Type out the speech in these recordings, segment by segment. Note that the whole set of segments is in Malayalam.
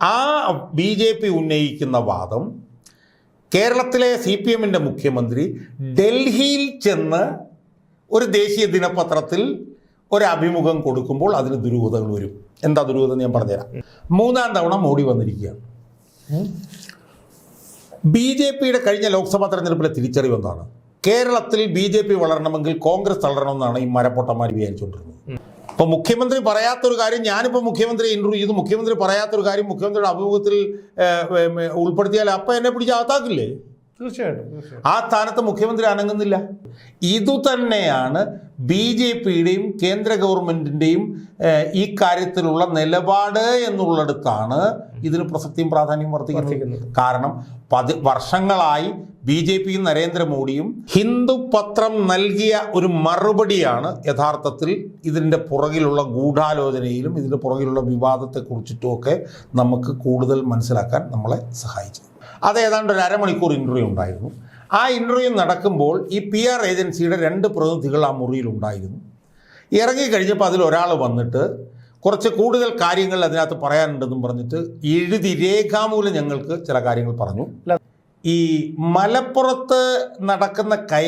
ആ ബി ജെ പി ഉന്നയിക്കുന്ന വാദം കേരളത്തിലെ സി പി എമ്മിന്റെ മുഖ്യമന്ത്രി ഡൽഹിയിൽ ചെന്ന് ഒരു ദേശീയ ദിനപത്രത്തിൽ ഒരു അഭിമുഖം കൊടുക്കുമ്പോൾ അതിന് ദുരൂഹതകൾ വരും. എന്താ ദുരൂഹത ഞാൻ പറഞ്ഞുതരാം. മൂന്നാം തവണ മോഡി വന്നിരിക്കുകയാണ്. ബി ജെ പിയുടെ കഴിഞ്ഞ ലോക്സഭാ തെരഞ്ഞെടുപ്പിലെ തിരിച്ചറിവ് എന്താണ്? കേരളത്തിൽ ബി ജെ പി വളരണമെങ്കിൽ കോൺഗ്രസ് തളരണമെന്നാണ് ഈ മരപ്പൊട്ടന്മാർ വിചാരിച്ചുകൊണ്ടിരുന്നത്. അപ്പോൾ മുഖ്യമന്ത്രി പറയാത്തൊരു കാര്യം ഞാനിപ്പോൾ മുഖ്യമന്ത്രി ഇന്റർവ്യൂ ചെയ്തു. മുഖ്യമന്ത്രി പറയാത്തൊരു കാര്യം മുഖ്യമന്ത്രിയുടെ അഭിമുഖത്തിൽ ഉൾപ്പെടുത്തിയാൽ അപ്പം എന്നെ പിടിച്ച് തീർച്ചയായിട്ടും ആ സ്ഥാനത്ത് മുഖ്യമന്ത്രി അനങ്ങുന്നില്ല. ഇതുതന്നെയാണ് ബി ജെ പിയുടെയും കേന്ദ്ര ഗവൺമെന്റിന്റെയും ഈ കാര്യത്തിലുള്ള നിലപാട് എന്നുള്ളിടത്താണ് ഇതിന് പ്രസക്തിയും പ്രാധാന്യം വർദ്ധിക്കുന്നത്. കാരണം പതി വർഷങ്ങളായി ബി ജെ പിയും നരേന്ദ്രമോദിയും ഹിന്ദു പത്രം നൽകിയ ഒരു മറുപടിയാണ് യഥാർത്ഥത്തിൽ ഇതിന്റെ പുറകിലുള്ള ഗൂഢാലോചനയിലും ഇതിന്റെ പുറകിലുള്ള വിവാദത്തെക്കുറിച്ചിട്ടുമൊക്കെ നമുക്ക് കൂടുതൽ മനസ്സിലാക്കാൻ നമ്മളെ സഹായിച്ചത്. അത് ഏതാണ്ട് ഒരു അരമണിക്കൂർ ഇന്റർവ്യൂ ഉണ്ടായിരുന്നു. ആ ഇന്റർവ്യൂ നടക്കുമ്പോൾ ഈ പി ആർ ഏജൻസിയുടെ രണ്ട് പ്രതിനിധികൾ ആ മുറിയിൽ മുറിയിലുണ്ടായിരുന്നു ഇറങ്ങിക്കഴിഞ്ഞപ്പോൾ അതിൽ ഒരാൾ വന്നിട്ട് കുറച്ച് കൂടുതൽ കാര്യങ്ങൾ അതിനകത്ത് പറയാനുണ്ടെന്നും പറഞ്ഞിട്ട് എഴുതി രേഖാമൂലം ഞങ്ങൾക്ക് ചില കാര്യങ്ങൾ പറഞ്ഞു. ഈ മലപ്പുറത്ത് നടക്കുന്ന കയ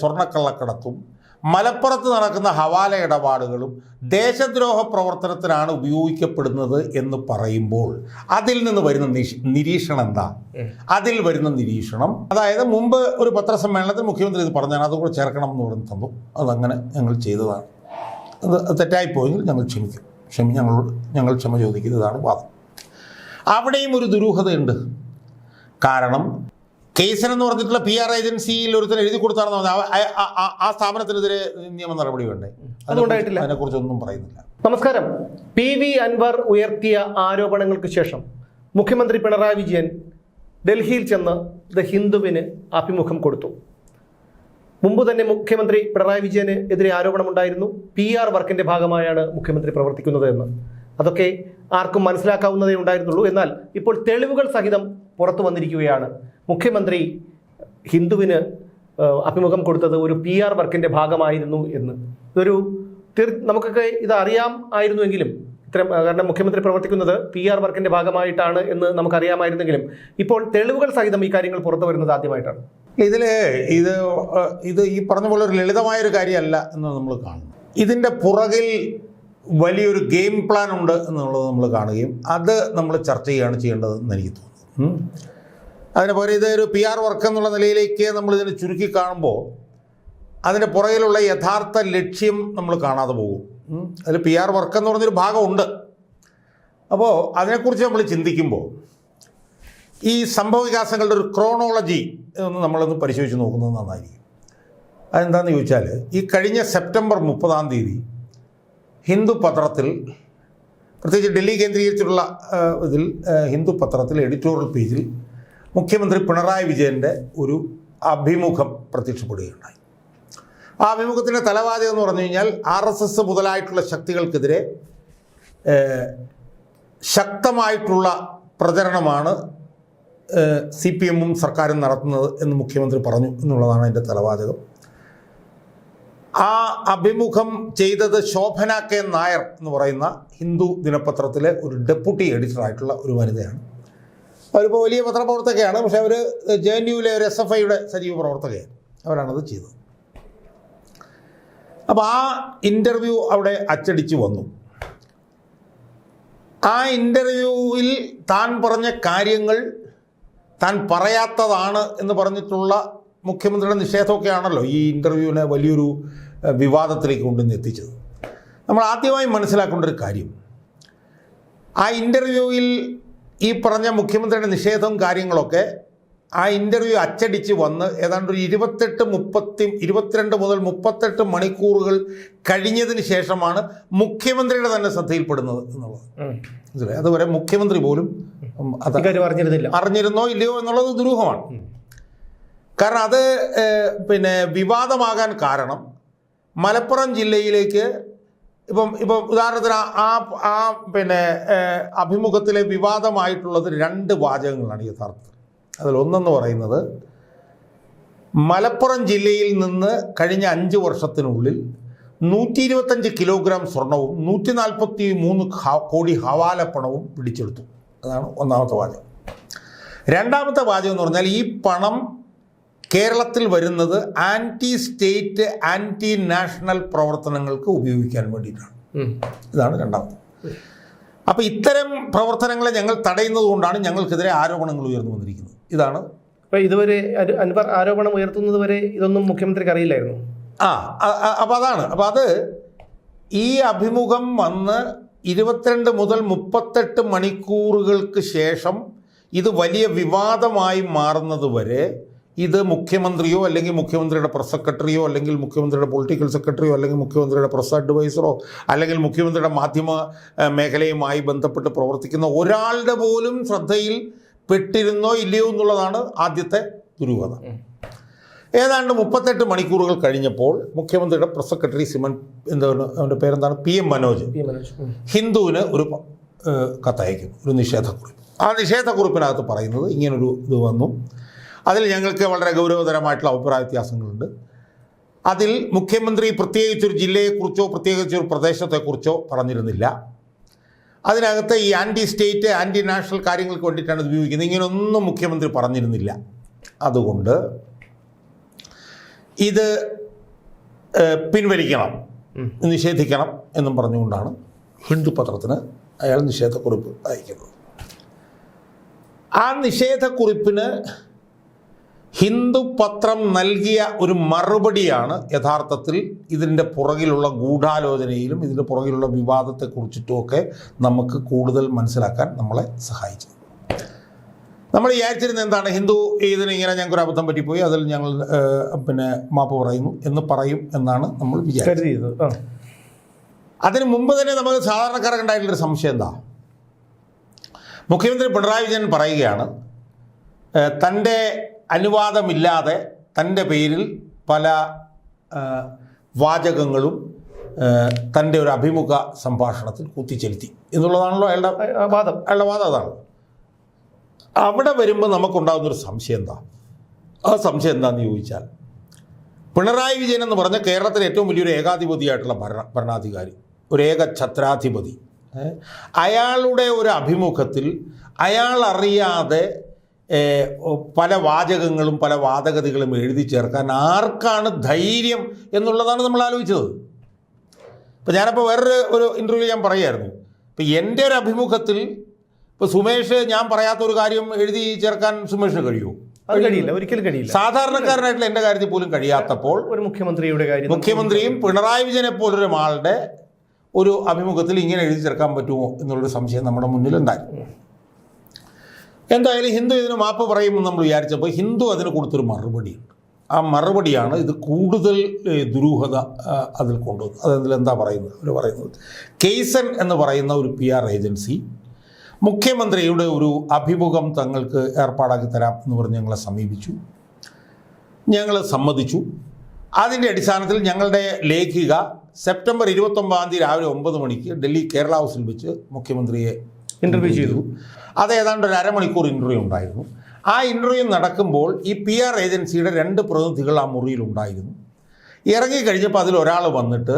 സ്വർണക്കള്ളക്കടത്തും മലപ്പുറത്ത് നടക്കുന്ന ഹവാല ഇടപാടുകളും ദേശദ്രോഹ പ്രവർത്തനത്തിനാണ് ഉപയോഗിക്കപ്പെടുന്നത് എന്ന് പറയുമ്പോൾ അതിൽ നിന്ന് വരുന്ന നിരീക്ഷണം എന്താ? അതിൽ വരുന്ന നിരീക്ഷണം. അതായത് മുമ്പ് ഒരു പത്രസമ്മേളനത്തിൽ മുഖ്യമന്ത്രി ഇത് പറഞ്ഞാൽ അതുകൂടെ ചേർക്കണം എന്ന് പറഞ്ഞ് തന്നു. അതങ്ങനെ ഞങ്ങൾ ചെയ്തതാണ്. അത് തെറ്റായിപ്പോയെങ്കിൽ ഞങ്ങൾ ക്ഷമിക്കും. ക്ഷമി ഞങ്ങളോട് ഞങ്ങൾ ക്ഷമ ചോദിക്കുന്നതാണ് വാദം. അവിടെയും ഒരു ദുരൂഹതയുണ്ട്. കാരണം കേസനെന്ന് പറഞ്ഞിട്ടുള്ള പി ആർ ഏജൻസിയിൽ ഒരുത്തൻ എഴുതി കൊടുത്താണെന്ന് ആ- സ്ഥാപനത്തിനെതിരെ നിയമ നടപടി വേണ്ടേ? കുറിച്ച് അതിനെക്കുറിച്ചൊന്നും പറയുന്നില്ല. നമസ്കാരം. പി വി അൻവർ ഉയർത്തിയ ആരോപണങ്ങൾക്ക് ശേഷം മുഖ്യമന്ത്രി പിണറായി വിജയൻ ഡൽഹിയിൽ ചെന്ന് ദ ഹിന്ദുവിന് അഭിമുഖം കൊടുത്തു. മുമ്പ് തന്നെ മുഖ്യമന്ത്രി പിണറായി വിജയന് എതിരെ ആരോപണമുണ്ടായിരുന്നു. പി ആർ വർക്കിന്റെ ഭാഗമായാണ് മുഖ്യമന്ത്രി പ്രവർത്തിക്കുന്നത് എന്ന്. അതൊക്കെ ആർക്കും മനസ്സിലാക്കാവുന്നതേ ഉണ്ടായിരുന്നുള്ളൂ. എന്നാൽ ഇപ്പോൾ തെളിവുകൾ സഹിതം പുറത്തു വന്നിരിക്കുകയാണ്. മുഖ്യമന്ത്രി ഹിന്ദുവിന് അഭിമുഖം കൊടുത്തത് ഒരു പി ആർ വർക്കിന്റെ ഭാഗമായിരുന്നു എന്ന്. ഇതൊരു തീർ- നമുക്കൊക്കെ ഇത് അറിയാം ആയിരുന്നുവെങ്കിലും ഇത്തരം കാരണം മുഖ്യമന്ത്രി പ്രവർത്തിക്കുന്നത് പി ആർ വർക്കിന്റെ ഭാഗമായിട്ടാണ് എന്ന് നമുക്കറിയാമായിരുന്നെങ്കിലും ഇപ്പോൾ തെളിവുകൾ സഹിതം ഈ കാര്യങ്ങൾ പുറത്തു വരുന്നത് ആദ്യമായിട്ടാണ്. ഇതിൽ ഇത് ഇത് ഈ പറഞ്ഞ പോലെ ഒരു ലളിതമായൊരു കാര്യമല്ല എന്ന് നമ്മൾ കാണുന്നു. ഇതിന്റെ പുറകിൽ വലിയൊരു ഗെയിം പ്ലാൻ ഉണ്ട് എന്നുള്ളത് നമ്മൾ കാണുകയും അത് നമ്മൾ ചർച്ച ചെയ്യുകയാണ് ചെയ്യേണ്ടത് എന്ന് എനിക്ക് തോന്നുന്നു. അതിന് പോലെ ഇത് ഒരു പി ആർ വർക്ക് എന്നുള്ള നിലയിലേക്ക് നമ്മൾ ഇതിനെ ചുരുക്കി കാണുമ്പോൾ അതിന്റെ പുറകിലുള്ള യഥാർത്ഥ ലക്ഷ്യം നമ്മൾ കാണാതെ പോകും. അതിൽ പി ആർ വർക്ക് എന്ന് പറഞ്ഞൊരു ഭാഗമുണ്ട്. അപ്പോൾ അതിനെക്കുറിച്ച് നമ്മൾ ചിന്തിക്കുമ്പോൾ ഈ സംഭവ വികാസങ്ങളുടെ ഒരു ക്രോണോളജി ഒന്ന് നമ്മളൊന്ന് പരിശോധിച്ച് നോക്കുന്നത് നന്നായിരിക്കും. അതെന്താണെന്ന് ചോദിച്ചാൽ ഈ കഴിഞ്ഞ സെപ്റ്റംബർ മുപ്പതാം തീയതി ഹിന്ദു പത്രത്തിൽ പ്രത്യേകിച്ച് ഡൽഹി കേന്ദ്രീകരിച്ചിട്ടുള്ള ഇതിൽ ഹിന്ദു പത്രത്തിൽ എഡിറ്റോറിയൽ പേജിൽ മുഖ്യമന്ത്രി പിണറായി വിജയന്റെ ഒരു അഭിമുഖം പ്രത്യക്ഷപ്പെടുകയുണ്ടായി. ആ അഭിമുഖത്തിന്റെ തലവാദ്യം എന്ന് പറഞ്ഞു കഴിഞ്ഞാൽ ആർ എസ് എസ് മുതലായിട്ടുള്ള ശക്തികൾക്കെതിരെ ശക്തമായിട്ടുള്ള പ്രചരണമാണ് സി പി എമ്മും സർക്കാരും നടത്തുന്നത് എന്ന് മുഖ്യമന്ത്രി പറഞ്ഞു എന്നുള്ളതാണ് എന്റെ തലവാചകം. ആ അഭിമുഖം ചെയ്തത് ശോഭന കെ. നായർ എന്ന് പറയുന്ന ഹിന്ദു ദിനപത്രത്തിലെ ഒരു ഡെപ്യൂട്ടി എഡിറ്ററായിട്ടുള്ള ഒരു വനിതയാണ്. അവരിപ്പോൾ വലിയ പത്രപ്രവർത്തകയാണ് പക്ഷെ അവർ ജെ എൻ യുവിലെ ഒരു എസ് എഫ് ഐയുടെ സജീവ പ്രവർത്തകയാണ്. അവരാണത് ചെയ്തത്. അപ്പോൾ ആ ഇന്റർവ്യൂ അവിടെ അച്ചടിച്ച് വന്നു. ആ ഇന്റർവ്യൂവിൽ താൻ പറഞ്ഞ കാര്യങ്ങൾ താൻ പറയാത്തതാണ് എന്ന് പറഞ്ഞിട്ടുള്ള മുഖ്യമന്ത്രിയുടെ നിഷേധമൊക്കെയാണല്ലോ ഈ ഇന്റർവ്യൂവിനെ വലിയൊരു വിവാദത്തിലേക്ക് കൊണ്ടുവന്ന് എത്തിച്ചത്. നമ്മൾ ആദ്യമായി മനസ്സിലാക്കേണ്ട ഒരു കാര്യം ആ ഇന്റർവ്യൂവിൽ ഈ പറഞ്ഞ മുഖ്യമന്ത്രിയുടെ നിഷേധവും കാര്യങ്ങളൊക്കെ ആ ഇന്റർവ്യൂ അച്ചടിച്ച് വന്ന് ഏതാണ്ട് ഒരു ഇരുപത്തെട്ട് മുപ്പത്തി ഇരുപത്തിരണ്ട് മുതൽ മുപ്പത്തെട്ട് മണിക്കൂറുകൾ കഴിഞ്ഞതിന് ശേഷമാണ് മുഖ്യമന്ത്രിയുടെ തന്നെ ശ്രദ്ധയിൽപ്പെടുന്നത് എന്നുള്ളത്. അതുവരെ മുഖ്യമന്ത്രി പോലും അത് അറിഞ്ഞിരുന്നില്ല. അറിഞ്ഞിരുന്നോ ഇല്ലയോ എന്നുള്ളത് ദുരൂഹമാണ്. കാരണം അത് പിന്നെ വിവാദമാകാൻ കാരണം മലപ്പുറം ജില്ലയിലേക്ക് ഇപ്പം ഇപ്പം ഉദാഹരണത്തിന് ആ- ആ പിന്നെ അഭിമുഖത്തിലെ വിവാദമായിട്ടുള്ളത് രണ്ട് വാചകങ്ങളാണ് യഥാർത്ഥത്തിൽ അതിലൊന്നെന്ന് പറയുന്നത് മലപ്പുറം ജില്ലയിൽ നിന്ന് കഴിഞ്ഞ അഞ്ച് വർഷത്തിനുള്ളിൽ നൂറ്റി ഇരുപത്തഞ്ച് കിലോഗ്രാം സ്വർണവും നൂറ്റി നാൽപ്പത്തി മൂന്ന് കോടി ഹവാല പണവും പിടിച്ചെടുത്തു. അതാണ് ഒന്നാമത്തെ വാചകം. രണ്ടാമത്തെ വാചകം എന്ന് പറഞ്ഞാൽ ഈ പണം കേരളത്തിൽ വരുന്നത് ആന്റി സ്റ്റേറ്റ് ആന്റി നാഷണൽ പ്രവർത്തനങ്ങൾക്ക് ഉപയോഗിക്കാൻ വേണ്ടിയിട്ടാണ്. ഇതാണ് രണ്ടാമത്. അപ്പോൾ ഇത്തരം പ്രവർത്തനങ്ങളെ ഞങ്ങൾ തടയുന്നത് കൊണ്ടാണ് ഞങ്ങൾക്കെതിരെ ആരോപണങ്ങൾ ഉയർന്നു വന്നിരിക്കുന്നത്. ഇതാണ്. അപ്പോൾ ഇതുവരെ അൻവർ ആരോപണം ഉയർത്തുന്നത് വരെ ഇതൊന്നും മുഖ്യമന്ത്രിക്ക് അറിയില്ലായിരുന്നു? ആ അപ്പോൾ അതാണ്. അപ്പോൾ അത് ഈ അഭിമുഖം വന്ന് ഇരുപത്തിരണ്ട് മുതൽ മുപ്പത്തെട്ട് മണിക്കൂറുകൾക്ക് ശേഷം ഇത് വലിയ വിവാദമായി മാറുന്നത് വരെ ഇത് മുഖ്യമന്ത്രിയോ അല്ലെങ്കിൽ മുഖ്യമന്ത്രിയുടെ പ്രസ് സെക്രട്ടറിയോ അല്ലെങ്കിൽ മുഖ്യമന്ത്രിയുടെ പൊളിറ്റിക്കൽ സെക്രട്ടറിയോ അല്ലെങ്കിൽ മുഖ്യമന്ത്രിയുടെ പ്രസ് അഡ്വൈസറോ അല്ലെങ്കിൽ മുഖ്യമന്ത്രിയുടെ മാധ്യമ മേഖലയുമായി ബന്ധപ്പെട്ട് പ്രവർത്തിക്കുന്ന ഒരാളുടെ പോലും ശ്രദ്ധയിൽ പെട്ടിരുന്നോ ഇല്ലയോ എന്നുള്ളതാണ് ആദ്യത്തെ ദുരൂഹത. ഏതാണ്ട് മുപ്പത്തെട്ട് മണിക്കൂറുകൾ കഴിഞ്ഞപ്പോൾ മുഖ്യമന്ത്രിയുടെ പ്രസ് സെക്രട്ടറി സിമൻ എന്താണ് അവന്റെ പേരെന്താണ്? P M Manoj. ഹിന്ദുവിന് ഒരു കത്തയക്കുന്നു ഒരു നിഷേധക്കുറിപ്പ്. ആ നിഷേധക്കുറിപ്പിനകത്ത് പറയുന്നത് ഇങ്ങനൊരു ഇത് വന്നു. അതിൽ ഞങ്ങൾക്ക് വളരെ ഗൗരവതരമായിട്ടുള്ള അഭിപ്രായ വ്യത്യാസങ്ങളുണ്ട്. അതിൽ മുഖ്യമന്ത്രി പ്രത്യേകിച്ചൊരു ജില്ലയെക്കുറിച്ചോ പ്രത്യേകിച്ചൊരു പ്രദേശത്തെക്കുറിച്ചോ പറഞ്ഞിരുന്നില്ല. അതിനകത്ത് ഈ ആന്റി സ്റ്റേറ്റ് ആന്റി നാഷണൽ കാര്യങ്ങൾക്ക് വേണ്ടിയിട്ടാണ് ഉപയോഗിക്കുന്നത്. ഇങ്ങനെയൊന്നും മുഖ്യമന്ത്രി പറഞ്ഞിരുന്നില്ല. അതുകൊണ്ട് ഇത് പിൻവലിക്കണം നിഷേധിക്കണം എന്നും പറഞ്ഞുകൊണ്ടാണ് ഹിന്ദു പത്രത്തിന് അയാൾ നിഷേധക്കുറിപ്പ് അയക്കുന്നത്. ആ നിഷേധക്കുറിപ്പിന് ഹിന്ദു പത്രം നൽകിയ ഒരു മറുപടിയാണ് യഥാർത്ഥത്തിൽ ഇതിന്റെ പുറകിലുള്ള ഗൂഢാലോചനയിലും ഇതിന്റെ പുറകിലുള്ള വിവാദത്തെക്കുറിച്ചിട്ടുമൊക്കെ നമുക്ക് കൂടുതൽ മനസ്സിലാക്കാൻ നമ്മളെ സഹായിച്ചത്. നമ്മൾ വിചാരിച്ചിരുന്നത് എന്താണ്? ഹിന്ദു ഇതിന് ഇങ്ങനെ ഞങ്ങൾക്കൊരു അബദ്ധം പറ്റിപ്പോയി അതിൽ ഞങ്ങൾ പിന്നെ മാപ്പ് പറയുന്നു എന്ന് പറയും എന്നാണ് നമ്മൾ വിചാരിച്ചത്. അതിന് മുമ്പ് തന്നെ നമുക്ക് സാധാരണക്കാർക്ക് ഉണ്ടായിട്ടുള്ളൊരു സംശയം എന്താ? മുഖ്യമന്ത്രി പിണറായി വിജയൻ പറയുകയാണ് തന്റെ അനുവാദമില്ലാതെ തന്റെ പേരിൽ പല വാചകങ്ങളും തന്റെ ഒരു അഭിമുഖ സംഭാഷണത്തിൽ കുത്തിച്ചെലുത്തി എന്നുള്ളതാണല്ലോ അയാളുടെ വാദം. അയാളുടെ വാദം അതാണ്. അവിടെ വരുമ്പോൾ നമുക്കുണ്ടാകുന്നൊരു സംശയം എന്താ? ആ സംശയം എന്താണെന്ന് ചോദിച്ചാൽ പിണറായി വിജയൻ എന്ന് പറഞ്ഞ കേരളത്തിലെ ഏറ്റവും വലിയൊരു ഏകാധിപതിയായിട്ടുള്ള ഭരണ ഭരണാധികാരി ഒരു ഏക ഛത്രാധിപതി അയാളുടെ ഒരു അഭിമുഖത്തിൽ അയാൾ അറിയാതെ പല വാചകങ്ങളും പല വാദഗതികളും എഴുതി ചേർക്കാൻ ആർക്കാണ് ധൈര്യം എന്നുള്ളതാണ് നമ്മൾ ആലോചിച്ചത്. ഇപ്പം ഞാനപ്പോൾ വേറൊരു ഒരു ഇന്റർവ്യൂ ഞാൻ പറയായിരുന്നു. ഇപ്പം എന്റെ ഒരു അഭിമുഖത്തിൽ ഇപ്പോൾ സുമേഷ് ഞാൻ പറയാത്തൊരു കാര്യം എഴുതി ചേർക്കാൻ സുമേഷിന് കഴിയുമോ? അത് കഴിയില്ല ഒരിക്കലും കഴിയില്ല. സാധാരണക്കാരനായിട്ടുള്ള എന്റെ കാര്യത്തിൽ പോലും കഴിയാത്തപ്പോൾ ഒരു മുഖ്യമന്ത്രിയുടെ കാര്യം മുഖ്യമന്ത്രിയും പിണറായി വിജയനെ പോലൊരു ആളുടെ ഒരു അഭിമുഖത്തിൽ ഇങ്ങനെ എഴുതി ചേർക്കാൻ പറ്റുമോ എന്നുള്ളൊരു സംശയം നമ്മുടെ മുന്നിലുണ്ടായി എന്തായാലും ഹിന്ദു ഇതിന് മാപ്പ് പറയുമെന്ന് നമ്മൾ വിചാരിച്ചപ്പോൾ ഹിന്ദു അതിന് കൊടുത്തൊരു മറുപടിയുണ്ട് ആ മറുപടിയാണ് ഇത് കൂടുതൽ ദുരൂഹത അതിൽ കൊണ്ടുവന്നത്. അതെന്തിൽ എന്താ പറയുന്നത്? അവർ പറയുന്നത് കേസൻ എന്ന് പറയുന്ന ഒരു പി ആർ ഏജൻസി മുഖ്യമന്ത്രിയുടെ ഒരു അഭിമുഖം തങ്ങൾക്ക് ഏർപ്പാടാക്കി തരാം എന്ന് പറഞ്ഞ് ഞങ്ങളെ സമീപിച്ചു. ഞങ്ങൾ സമ്മതിച്ചു. അതിന്റെ അടിസ്ഥാനത്തിൽ ഞങ്ങളുടെ ലേഖിക സെപ്റ്റംബർ ഇരുപത്തൊമ്പതാം തീയതി രാവിലെ ഒമ്പത് മണിക്ക് ഡൽഹി കേരള ഹൗസിൽ വെച്ച് മുഖ്യമന്ത്രിയെ ഇന്റർവ്യൂ ചെയ്തു. അത് ഏതാണ്ട് ഒരു അരമണിക്കൂർ ഇന്റർവ്യൂ ഉണ്ടായിരുന്നു. ആ ഇന്റർവ്യൂ നടക്കുമ്പോൾ ഈ പി ആർ ഏജൻസിയുടെ രണ്ട് പ്രതിനിധികൾ ആ മുറിയിലുണ്ടായിരുന്നു ഇറങ്ങിക്കഴിഞ്ഞപ്പോൾ അതിൽ ഒരാൾ വന്നിട്ട്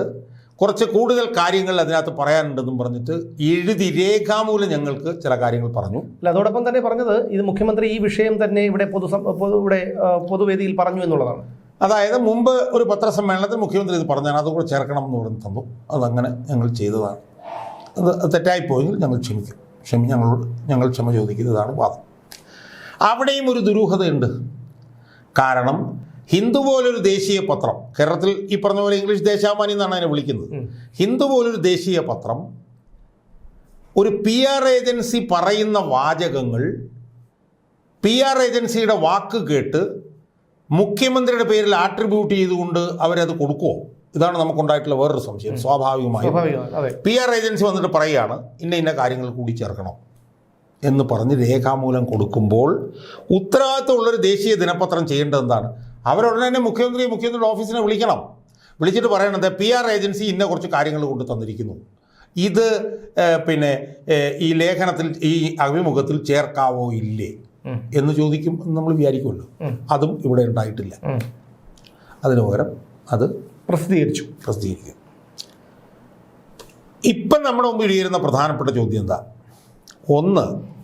കുറച്ച് കൂടുതൽ കാര്യങ്ങൾ അതിനകത്ത് പറയാനുണ്ടെന്നും പറഞ്ഞിട്ട് എഴുതി രേഖാമൂലം ഞങ്ങൾക്ക് ചില കാര്യങ്ങൾ പറഞ്ഞു. അല്ല അതോടൊപ്പം തന്നെ പറഞ്ഞത് ഇത് മുഖ്യമന്ത്രി ഈ വിഷയം തന്നെ ഇവിടെ പൊതു പൊതു ഇവിടെ പൊതുവേദിയിൽ പറഞ്ഞു എന്നുള്ളതാണ്. അതായത് മുമ്പ് ഒരു പത്രസമ്മേളനത്തിൽ മുഖ്യമന്ത്രി ഇത് പറഞ്ഞാൽ അതുകൂടെ ചേർക്കണം എന്ന് പറഞ്ഞ് തന്നു. അതങ്ങനെ ഞങ്ങൾ ചെയ്തതാണ്. അത് തെറ്റായിപ്പോയെങ്കിൽ ഞങ്ങൾ ക്ഷമിക്കും. ക്ഷമി ഞങ്ങളോട് ഞങ്ങൾ ക്ഷമ ചോദിക്കുന്നതാണ് വാദം. അവിടെയും ഒരു ദുരൂഹതയുണ്ട്. കാരണം ഹിന്ദു പോലൊരു ദേശീയ പത്രം കേരളത്തിൽ ഈ പറഞ്ഞ പോലെ ഇംഗ്ലീഷ് ദേശാഭിമാനി എന്നാണ് അതിനെ വിളിക്കുന്നത്. ഹിന്ദു പോലൊരു ദേശീയ പത്രം ഒരു പി ആർ ഏജൻസി പറയുന്ന വാചകങ്ങൾ പി ആർ ഏജൻസിയുടെ വാക്ക് കേട്ട് മുഖ്യമന്ത്രിയുടെ പേരിൽ ആട്രിബ്യൂട്ട് ചെയ്തുകൊണ്ട് അവരത് കൊടുക്കുമോ ഇതാണ് നമുക്കുണ്ടായിട്ടുള്ള വേറൊരു സംശയം. സ്വാഭാവികമായി. പി ആർ ഏജൻസി വന്നിട്ട് പറയുകയാണ് ഇന്ന ഇന്ന കാര്യങ്ങൾ കൂടി ചേർക്കണം എന്ന് പറഞ്ഞ് രേഖാമൂലം കൊടുക്കുമ്പോൾ ഉത്തരവാദിത്തമുള്ളൊരു ദേശീയ ദിനപത്രം ചെയ്യേണ്ടത് എന്താണ്? അവരുടനെ തന്നെ മുഖ്യമന്ത്രി മുഖ്യമന്ത്രിയുടെ ഓഫീസിനെ വിളിക്കണം. വിളിച്ചിട്ട് പറയണത് പി ആർ ഏജൻസി ഇന്ന കുറച്ച് കാര്യങ്ങൾ കൊണ്ട് തന്നിരിക്കുന്നു. ഇത് പിന്നെ ഈ ലേഖനത്തിൽ ഈ അഭിമുഖത്തിൽ ചേർക്കാവോ ഇല്ലേ? എന്ന് ചോദിക്കും നമ്മൾ വിചാരിക്കുമല്ലോ. അതും ഇവിടെ ഉണ്ടായിട്ടില്ല. അതിനു പകരം അത് പ്രസിദ്ധീകരിച്ചു. പ്രസിദ്ധീകരിക്കും. ഇപ്പം നമ്മുടെ മുമ്പിൽ ഉയരുന്ന പ്രധാനപ്പെട്ട ചോദ്യം എന്താ? ഒന്ന്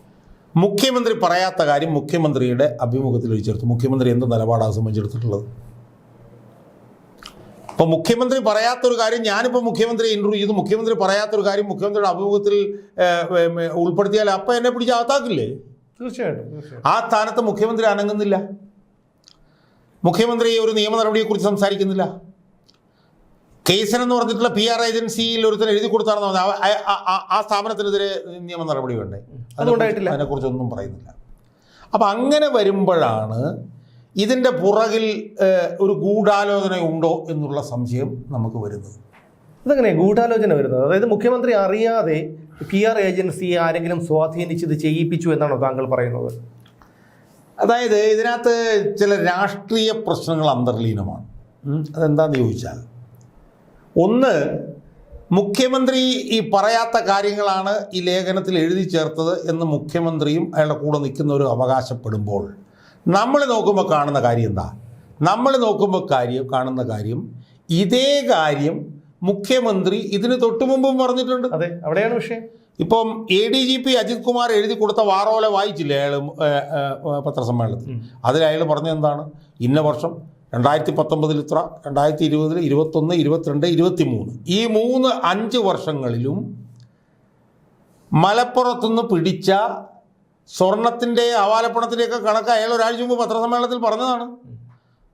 മുഖ്യമന്ത്രി പറയാത്ത കാര്യം മുഖ്യമന്ത്രിയുടെ അഭിമുഖത്തിൽ ഒഴിച്ചെടുത്തു. മുഖ്യമന്ത്രി എന്ത് നിലപാടാണ് സംബന്ധിച്ചെടുത്തിട്ടുള്ളത്? അപ്പോൾ മുഖ്യമന്ത്രി പറയാത്തൊരു കാര്യം ഞാനിപ്പോൾ മുഖ്യമന്ത്രി ഇന്റർവ്യൂ ചെയ്തു. മുഖ്യമന്ത്രി പറയാത്തൊരു കാര്യം മുഖ്യമന്ത്രിയുടെ അഭിമുഖത്തിൽ ഉൾപ്പെടുത്തിയാൽ അപ്പം എന്നെ പിടിച്ച് അകത്താക്കില്ലേ? തീർച്ചയായിട്ടും. തീർച്ചയായിട്ടും ആ സ്ഥാനത്ത് മുഖ്യമന്ത്രി അനങ്ങുന്നില്ല. മുഖ്യമന്ത്രി ഒരു നിയമ നടപടിയെക്കുറിച്ച് സംസാരിക്കുന്നില്ല. കേസൻ എന്ന് പറഞ്ഞിട്ടുള്ള പി ആർ ഏജൻസിയിൽ ഒരുത്തൻ എഴുതി കൊടുത്താണെന്ന് പറഞ്ഞാൽ ആ- സ്ഥാപനത്തിനെതിരെ നിയമ നടപടി വേണ്ടേ അതുകൊണ്ടായിട്ടില്ല അതിനെക്കുറിച്ചൊന്നും പറയുന്നില്ല. അപ്പം അങ്ങനെ വരുമ്പോഴാണ് ഇതിന്റെ പുറകിൽ ഒരു ഗൂഢാലോചന ഉണ്ടോ എന്നുള്ള സംശയം നമുക്ക് വരുന്നത്. ഇതെങ്ങനെ ഗൂഢാലോചന വരുന്നത്? അതായത് മുഖ്യമന്ത്രി അറിയാതെ പി ആർ ഏജൻസിയെ ആരെങ്കിലും സ്വാധീനിച്ചത് ചെയ്യിപ്പിച്ചു എന്നാണോ താങ്കൾ പറയുന്നത്? അതായത് ഇതിനകത്ത് ചില രാഷ്ട്രീയ പ്രശ്നങ്ങൾ അന്തർലീനമാണ്. അതെന്താണെന്ന് അതെന്താന്ന് ചോദിച്ചാൽ ഒന്ന് മുഖ്യമന്ത്രി ഈ പറയാത്ത കാര്യങ്ങളാണ് ഈ ലേഖനത്തിൽ എഴുതി ചേർത്തത് എന്ന് മുഖ്യമന്ത്രിയും അയാളുടെ കൂടെ നിൽക്കുന്നവരും അവകാശപ്പെടുമ്പോൾ നമ്മൾ നോക്കുമ്പോൾ കാണുന്ന കാര്യം എന്താ? നമ്മൾ നോക്കുമ്പോൾ കാര്യം കാണുന്ന കാര്യം ഇതേ കാര്യം മുഖ്യമന്ത്രി ഇതിന് തൊട്ടു മുമ്പും പറഞ്ഞിട്ടുണ്ട്. അതെ അവിടെയാണ് വിഷയം. ഇപ്പം A D G P Ajith Kumar എഴുതി കൊടുത്ത വാറോല വായിച്ചില്ലേ അയാൾ പത്രസമ്മേളനത്തിൽ? അതിൽ അയാൾ പറഞ്ഞെന്താണ് ഇന്ന വർഷം രണ്ടായിരത്തി പത്തൊമ്പതിൽ ഇത്ര രണ്ടായിരത്തി ഇരുപതിൽ ഇരുപത്തൊന്ന് ഇരുപത്തിരണ്ട് ഇരുപത്തി മൂന്ന് ഈ മൂന്ന് അഞ്ച് വർഷങ്ങളിലും മലപ്പുറത്തുനിന്ന് പിടിച്ച സ്വർണത്തിന്റെ അവാലപ്പണത്തിന്റെയൊക്കെ കണക്ക് അയാൾ ഒരാഴ്ച മുമ്പ് പത്രസമ്മേളനത്തിൽ പറഞ്ഞതാണ്.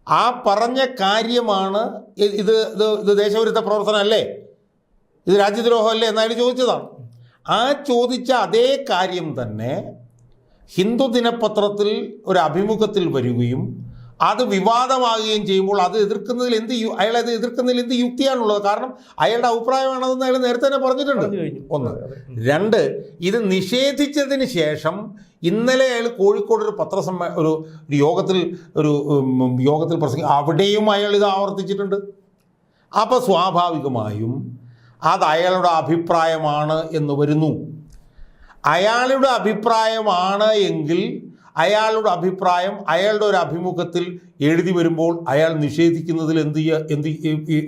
ആ പറഞ്ഞ കാര്യമാണ് ഇത് ഇത് ഇത് ദേശവിരുദ്ധ പ്രവർത്തനമല്ലേ ഇത് രാജ്യദ്രോഹമല്ലേ എന്നയാൾ ചോദിച്ചതാണ്. ആ ചോദിച്ച അതേ കാര്യം തന്നെ ഹിന്ദു ദിനപത്രത്തിൽ ഒരു അഭിമുഖത്തിൽ വരികയും അത് വിവാദമാകുകയും ചെയ്യുമ്പോൾ അത് എതിർക്കുന്നതിൽ എന്ത് അയാൾ അത് എതിർക്കുന്നതിൽ എന്ത് യുക്തിയാണുള്ളത്? കാരണം അയാളുടെ അഭിപ്രായമാണതെന്ന് അയാൾ നേരത്തെ തന്നെ പറഞ്ഞിട്ടുണ്ട്. ഒന്ന്. രണ്ട് ഇത് നിഷേധിച്ചതിന് ശേഷം ഇന്നലെ അയാൾ കോഴിക്കോട് ഒരു പത്രസമ്മേ ഒരു ഒരു യോഗത്തിൽ ഒരു യോഗത്തിൽ പ്രസംഗി അവിടെയും അയാൾ ഇത് ആവർത്തിച്ചിട്ടുണ്ട്. അപ്പോൾ സ്വാഭാവികമായും അത് അയാളുടെ അഭിപ്രായമാണ് എന്ന് വരുന്നു. അയാളുടെ അഭിപ്രായമാണ് എങ്കിൽ അയാളുടെ അഭിപ്രായം അയാളുടെ ഒരു അഭിമുഖത്തിൽ എഴുതി വരുമ്പോൾ അയാൾ നിഷേധിക്കുന്നതിൽ എന്ത് എന്ത്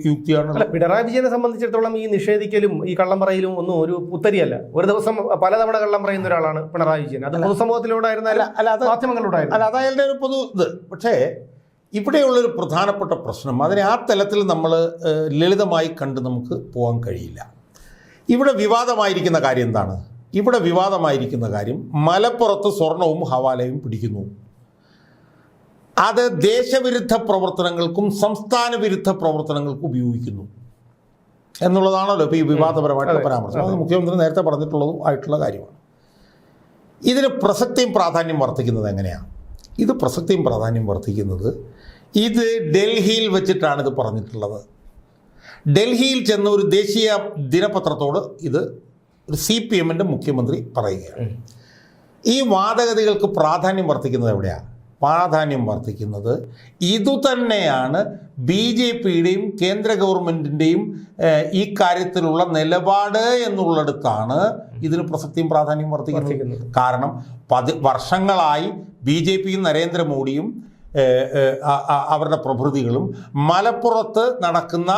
യുക്തിയാണ്? പിണറായി വിജയനെ സംബന്ധിച്ചിടത്തോളം ഈ നിഷേധിക്കലും ഈ കള്ളം പറയലും ഒന്നും ഒരു ഉത്തരിയല്ല. ഒരു ദിവസം പലതവണ കള്ളം പറയുന്ന ഒരാളാണ് പിണറായി വിജയൻ. അത് പൊതുസമൂഹത്തിലൂടായിരുന്നാലും അല്ല അത് മാധ്യമങ്ങളിലൂടായിരുന്നു അല്ല അത് അയാളുടെ ഒരു പൊതു ഇത്. പക്ഷേ ഇവിടെയുള്ളൊരു പ്രധാനപ്പെട്ട പ്രശ്നം അതിനെ ആ തലത്തിൽ നമ്മൾ ലളിതമായി കണ്ട് നമുക്ക് പോകാൻ കഴിയില്ല. ഇവിടെ വിവാദമായിരിക്കുന്ന കാര്യം എന്താണ്? ഇവിടെ വിവാദമായിരിക്കുന്ന കാര്യം മലപ്പുറത്ത് സ്വർണവും ഹവാലയും പിടിക്കുന്നു. അത് ദേശവിരുദ്ധ പ്രവർത്തനങ്ങൾക്കും സംസ്ഥാന വിരുദ്ധ പ്രവർത്തനങ്ങൾക്കും ഉപയോഗിക്കുന്നു. എന്നുള്ളതാണല്ലോ ഇപ്പോൾ ഈ വിവാദപരമായിട്ടുള്ള പരാമർശം. അത്. മുഖ്യമന്ത്രി നേരത്തെ പറഞ്ഞിട്ടുള്ളതും ആയിട്ടുള്ള കാര്യമാണ്. ഇതിന് പ്രസക്തിയും പ്രാധാന്യം വർദ്ധിക്കുന്നത് എങ്ങനെയാണ്? ഇത് പ്രസക്തിയും പ്രാധാന്യം വർദ്ധിക്കുന്നത് ഇത് ഡൽഹിയിൽ വെച്ചിട്ടാണ് ഇത് പറഞ്ഞിട്ടുള്ളത്. ഡൽഹിയിൽ ചെന്ന ഒരു ദേശീയ ദിനപത്രത്തോട് ഇത് ഒരു സി പി എമ്മിന്റെ മുഖ്യമന്ത്രി പറയുകയാണ്. ഈ വാദഗതികൾക്ക് പ്രാധാന്യം വർദ്ധിക്കുന്നത് എവിടെയാണ് പ്രാധാന്യം വർദ്ധിക്കുന്നത് ഇതുതന്നെയാണ് ബി ജെ പിയുടെയും കേന്ദ്ര ഗവൺമെന്റിന്റെയും ഈ കാര്യത്തിലുള്ള നിലപാട് എന്നുള്ളിടത്താണ് ഇതിന് പ്രസക്തിയും പ്രാധാന്യം വർദ്ധിക്കുന്നത്. കാരണം പതി വർഷങ്ങളായി ബി ജെ പിയും നരേന്ദ്രമോദിയും അവരുടെ പ്രഭൃതികളും മലപ്പുറത്ത് നടക്കുന്ന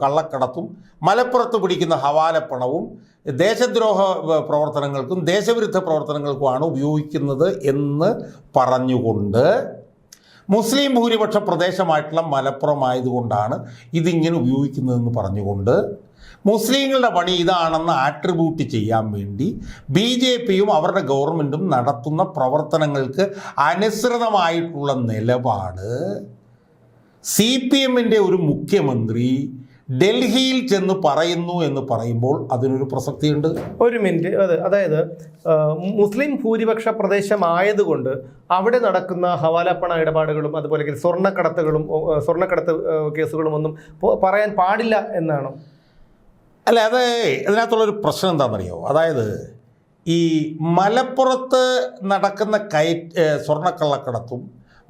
കള്ളക്കടത്തും മലപ്പുറത്ത് പിടിക്കുന്ന ഹവാലപ്പണവും ദേശദ്രോഹ പ്രവർത്തനങ്ങൾക്കും ദേശവിരുദ്ധ പ്രവർത്തനങ്ങൾക്കുമാണ് ഉപയോഗിക്കുന്നത് എന്ന് പറഞ്ഞുകൊണ്ട് മുസ്ലിം ഭൂരിപക്ഷ പ്രദേശമായിട്ടുള്ള മലപ്പുറം ആയതുകൊണ്ടാണ് ഇതിങ്ങനെ ഉപയോഗിക്കുന്നതെന്ന് പറഞ്ഞുകൊണ്ട് മുസ്ലിങ്ങളുടെ പണി ഇതാണെന്ന് ആട്രിബ്യൂട്ട് ചെയ്യാൻ വേണ്ടി ബി ജെ പിയും അവരുടെ ഗവൺമെന്റും നടത്തുന്ന പ്രവർത്തനങ്ങൾക്ക് അനുസൃതമായിട്ടുള്ള നിലപാട് സി പി എമ്മിന്റെ ഒരു മുഖ്യമന്ത്രി ഡൽഹിയിൽ ചെന്ന് പറയുന്നു എന്ന് പറയുമ്പോൾ അതിനൊരു പ്രസക്തിയുണ്ട്? ഒരു മിനിറ്റ്. അതെ അതായത് മുസ്ലിം ഭൂരിപക്ഷ പ്രദേശമായതുകൊണ്ട് അവിടെ നടക്കുന്ന ഹവാലപ്പണ ഇടപാടുകളും അതുപോലെ സ്വർണക്കടത്തുകളും സ്വർണക്കടത്ത് കേസുകളും ഒന്നും പറയാൻ പാടില്ല എന്നാണ്? അല്ല അത് ഇതിനകത്തുള്ളൊരു പ്രശ്നം എന്താണെന്നറിയോ? അതായത് ഈ മലപ്പുറത്ത് നടക്കുന്ന കയ സ്വർണക്കള്ളക്കടത്തും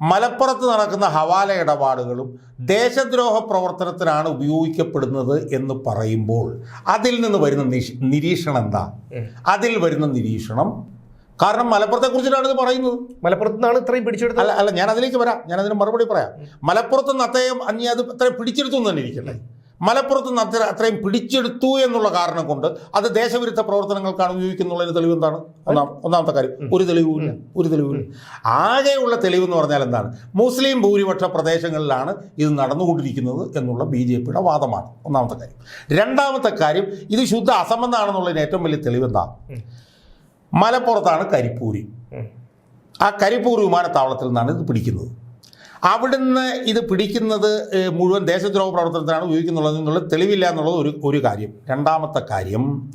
മലപ്പുറത്ത് നടക്കുന്ന ഹവാല ഇടപാടുകളും ദേശദ്രോഹ പ്രവർത്തനത്തിനാണ് ഉപയോഗിക്കപ്പെടുന്നത് എന്ന് പറയുമ്പോൾ അതിൽ നിന്ന് വരുന്ന നിരീക്ഷണം എന്താ? അതിൽ വരുന്ന നിരീക്ഷണം. കാരണം മലപ്പുറത്തെ കുറിച്ചിട്ടാണ് ഇത് പറയുന്നത്. മലപ്പുറത്ത് നിന്നാണ് ഇത്രയും പിടിച്ചെടുത്തത്? അല്ല അല്ല ഞാൻ അതിലേക്ക് വരാം. ഞാൻ അതിന് മറുപടി പറയാം. മലപ്പുറത്ത് നിന്ന് അദ്ദേഹം അന്യ അത് അത്ര പിടിച്ചെടുത്തു എന്ന് തന്നെ ഇരിക്കട്ടെ മലപ്പുറത്ത് നിന്ന് അത്ര അത്രയും പിടിച്ചെടുത്തു എന്നുള്ള കാരണം കൊണ്ട് അത് ദേശവിരുദ്ധ പ്രവർത്തനങ്ങൾക്കാണ് ഉപയോഗിക്കുന്നുള്ളതിന് തെളിവ് എന്താണ് ഒന്നാം ഒന്നാമത്തെ കാര്യം. ഒരു തെളിവുമില്ല. ഒരു തെളിവില്ല ആകെയുള്ള തെളിവ് എന്ന് പറഞ്ഞാൽ എന്താണ്? മുസ്ലിം ഭൂരിപക്ഷ പ്രദേശങ്ങളിലാണ് ഇത് നടന്നുകൊണ്ടിരിക്കുന്നത് എന്നുള്ള ബി ജെ പിയുടെ വാദമാണ്. ഒന്നാമത്തെ കാര്യം. രണ്ടാമത്തെ കാര്യം ഇത് ശുദ്ധ അസംബന്ധമാണെന്നുള്ളതിന് ഏറ്റവും വലിയ തെളിവ് എന്താ മലപ്പുറത്താണ് കരിപ്പൂരി. ആ കരിപ്പൂർ വിമാനത്താവളത്തിൽ നിന്നാണ് ഇത് പിടിക്കുന്നത്. അവിടുന്ന് ഇത് പിടിക്കുന്നത് മുഴുവൻ ദേശദ്രോഹ പ്രവർത്തനത്തിനാണ് ഉപയോഗിക്കുന്നുള്ളത് എന്നുള്ള തെളിവില്ല എന്നുള്ളത് ഒരു ഒരു കാര്യം. രണ്ടാമത്തെ കാര്യം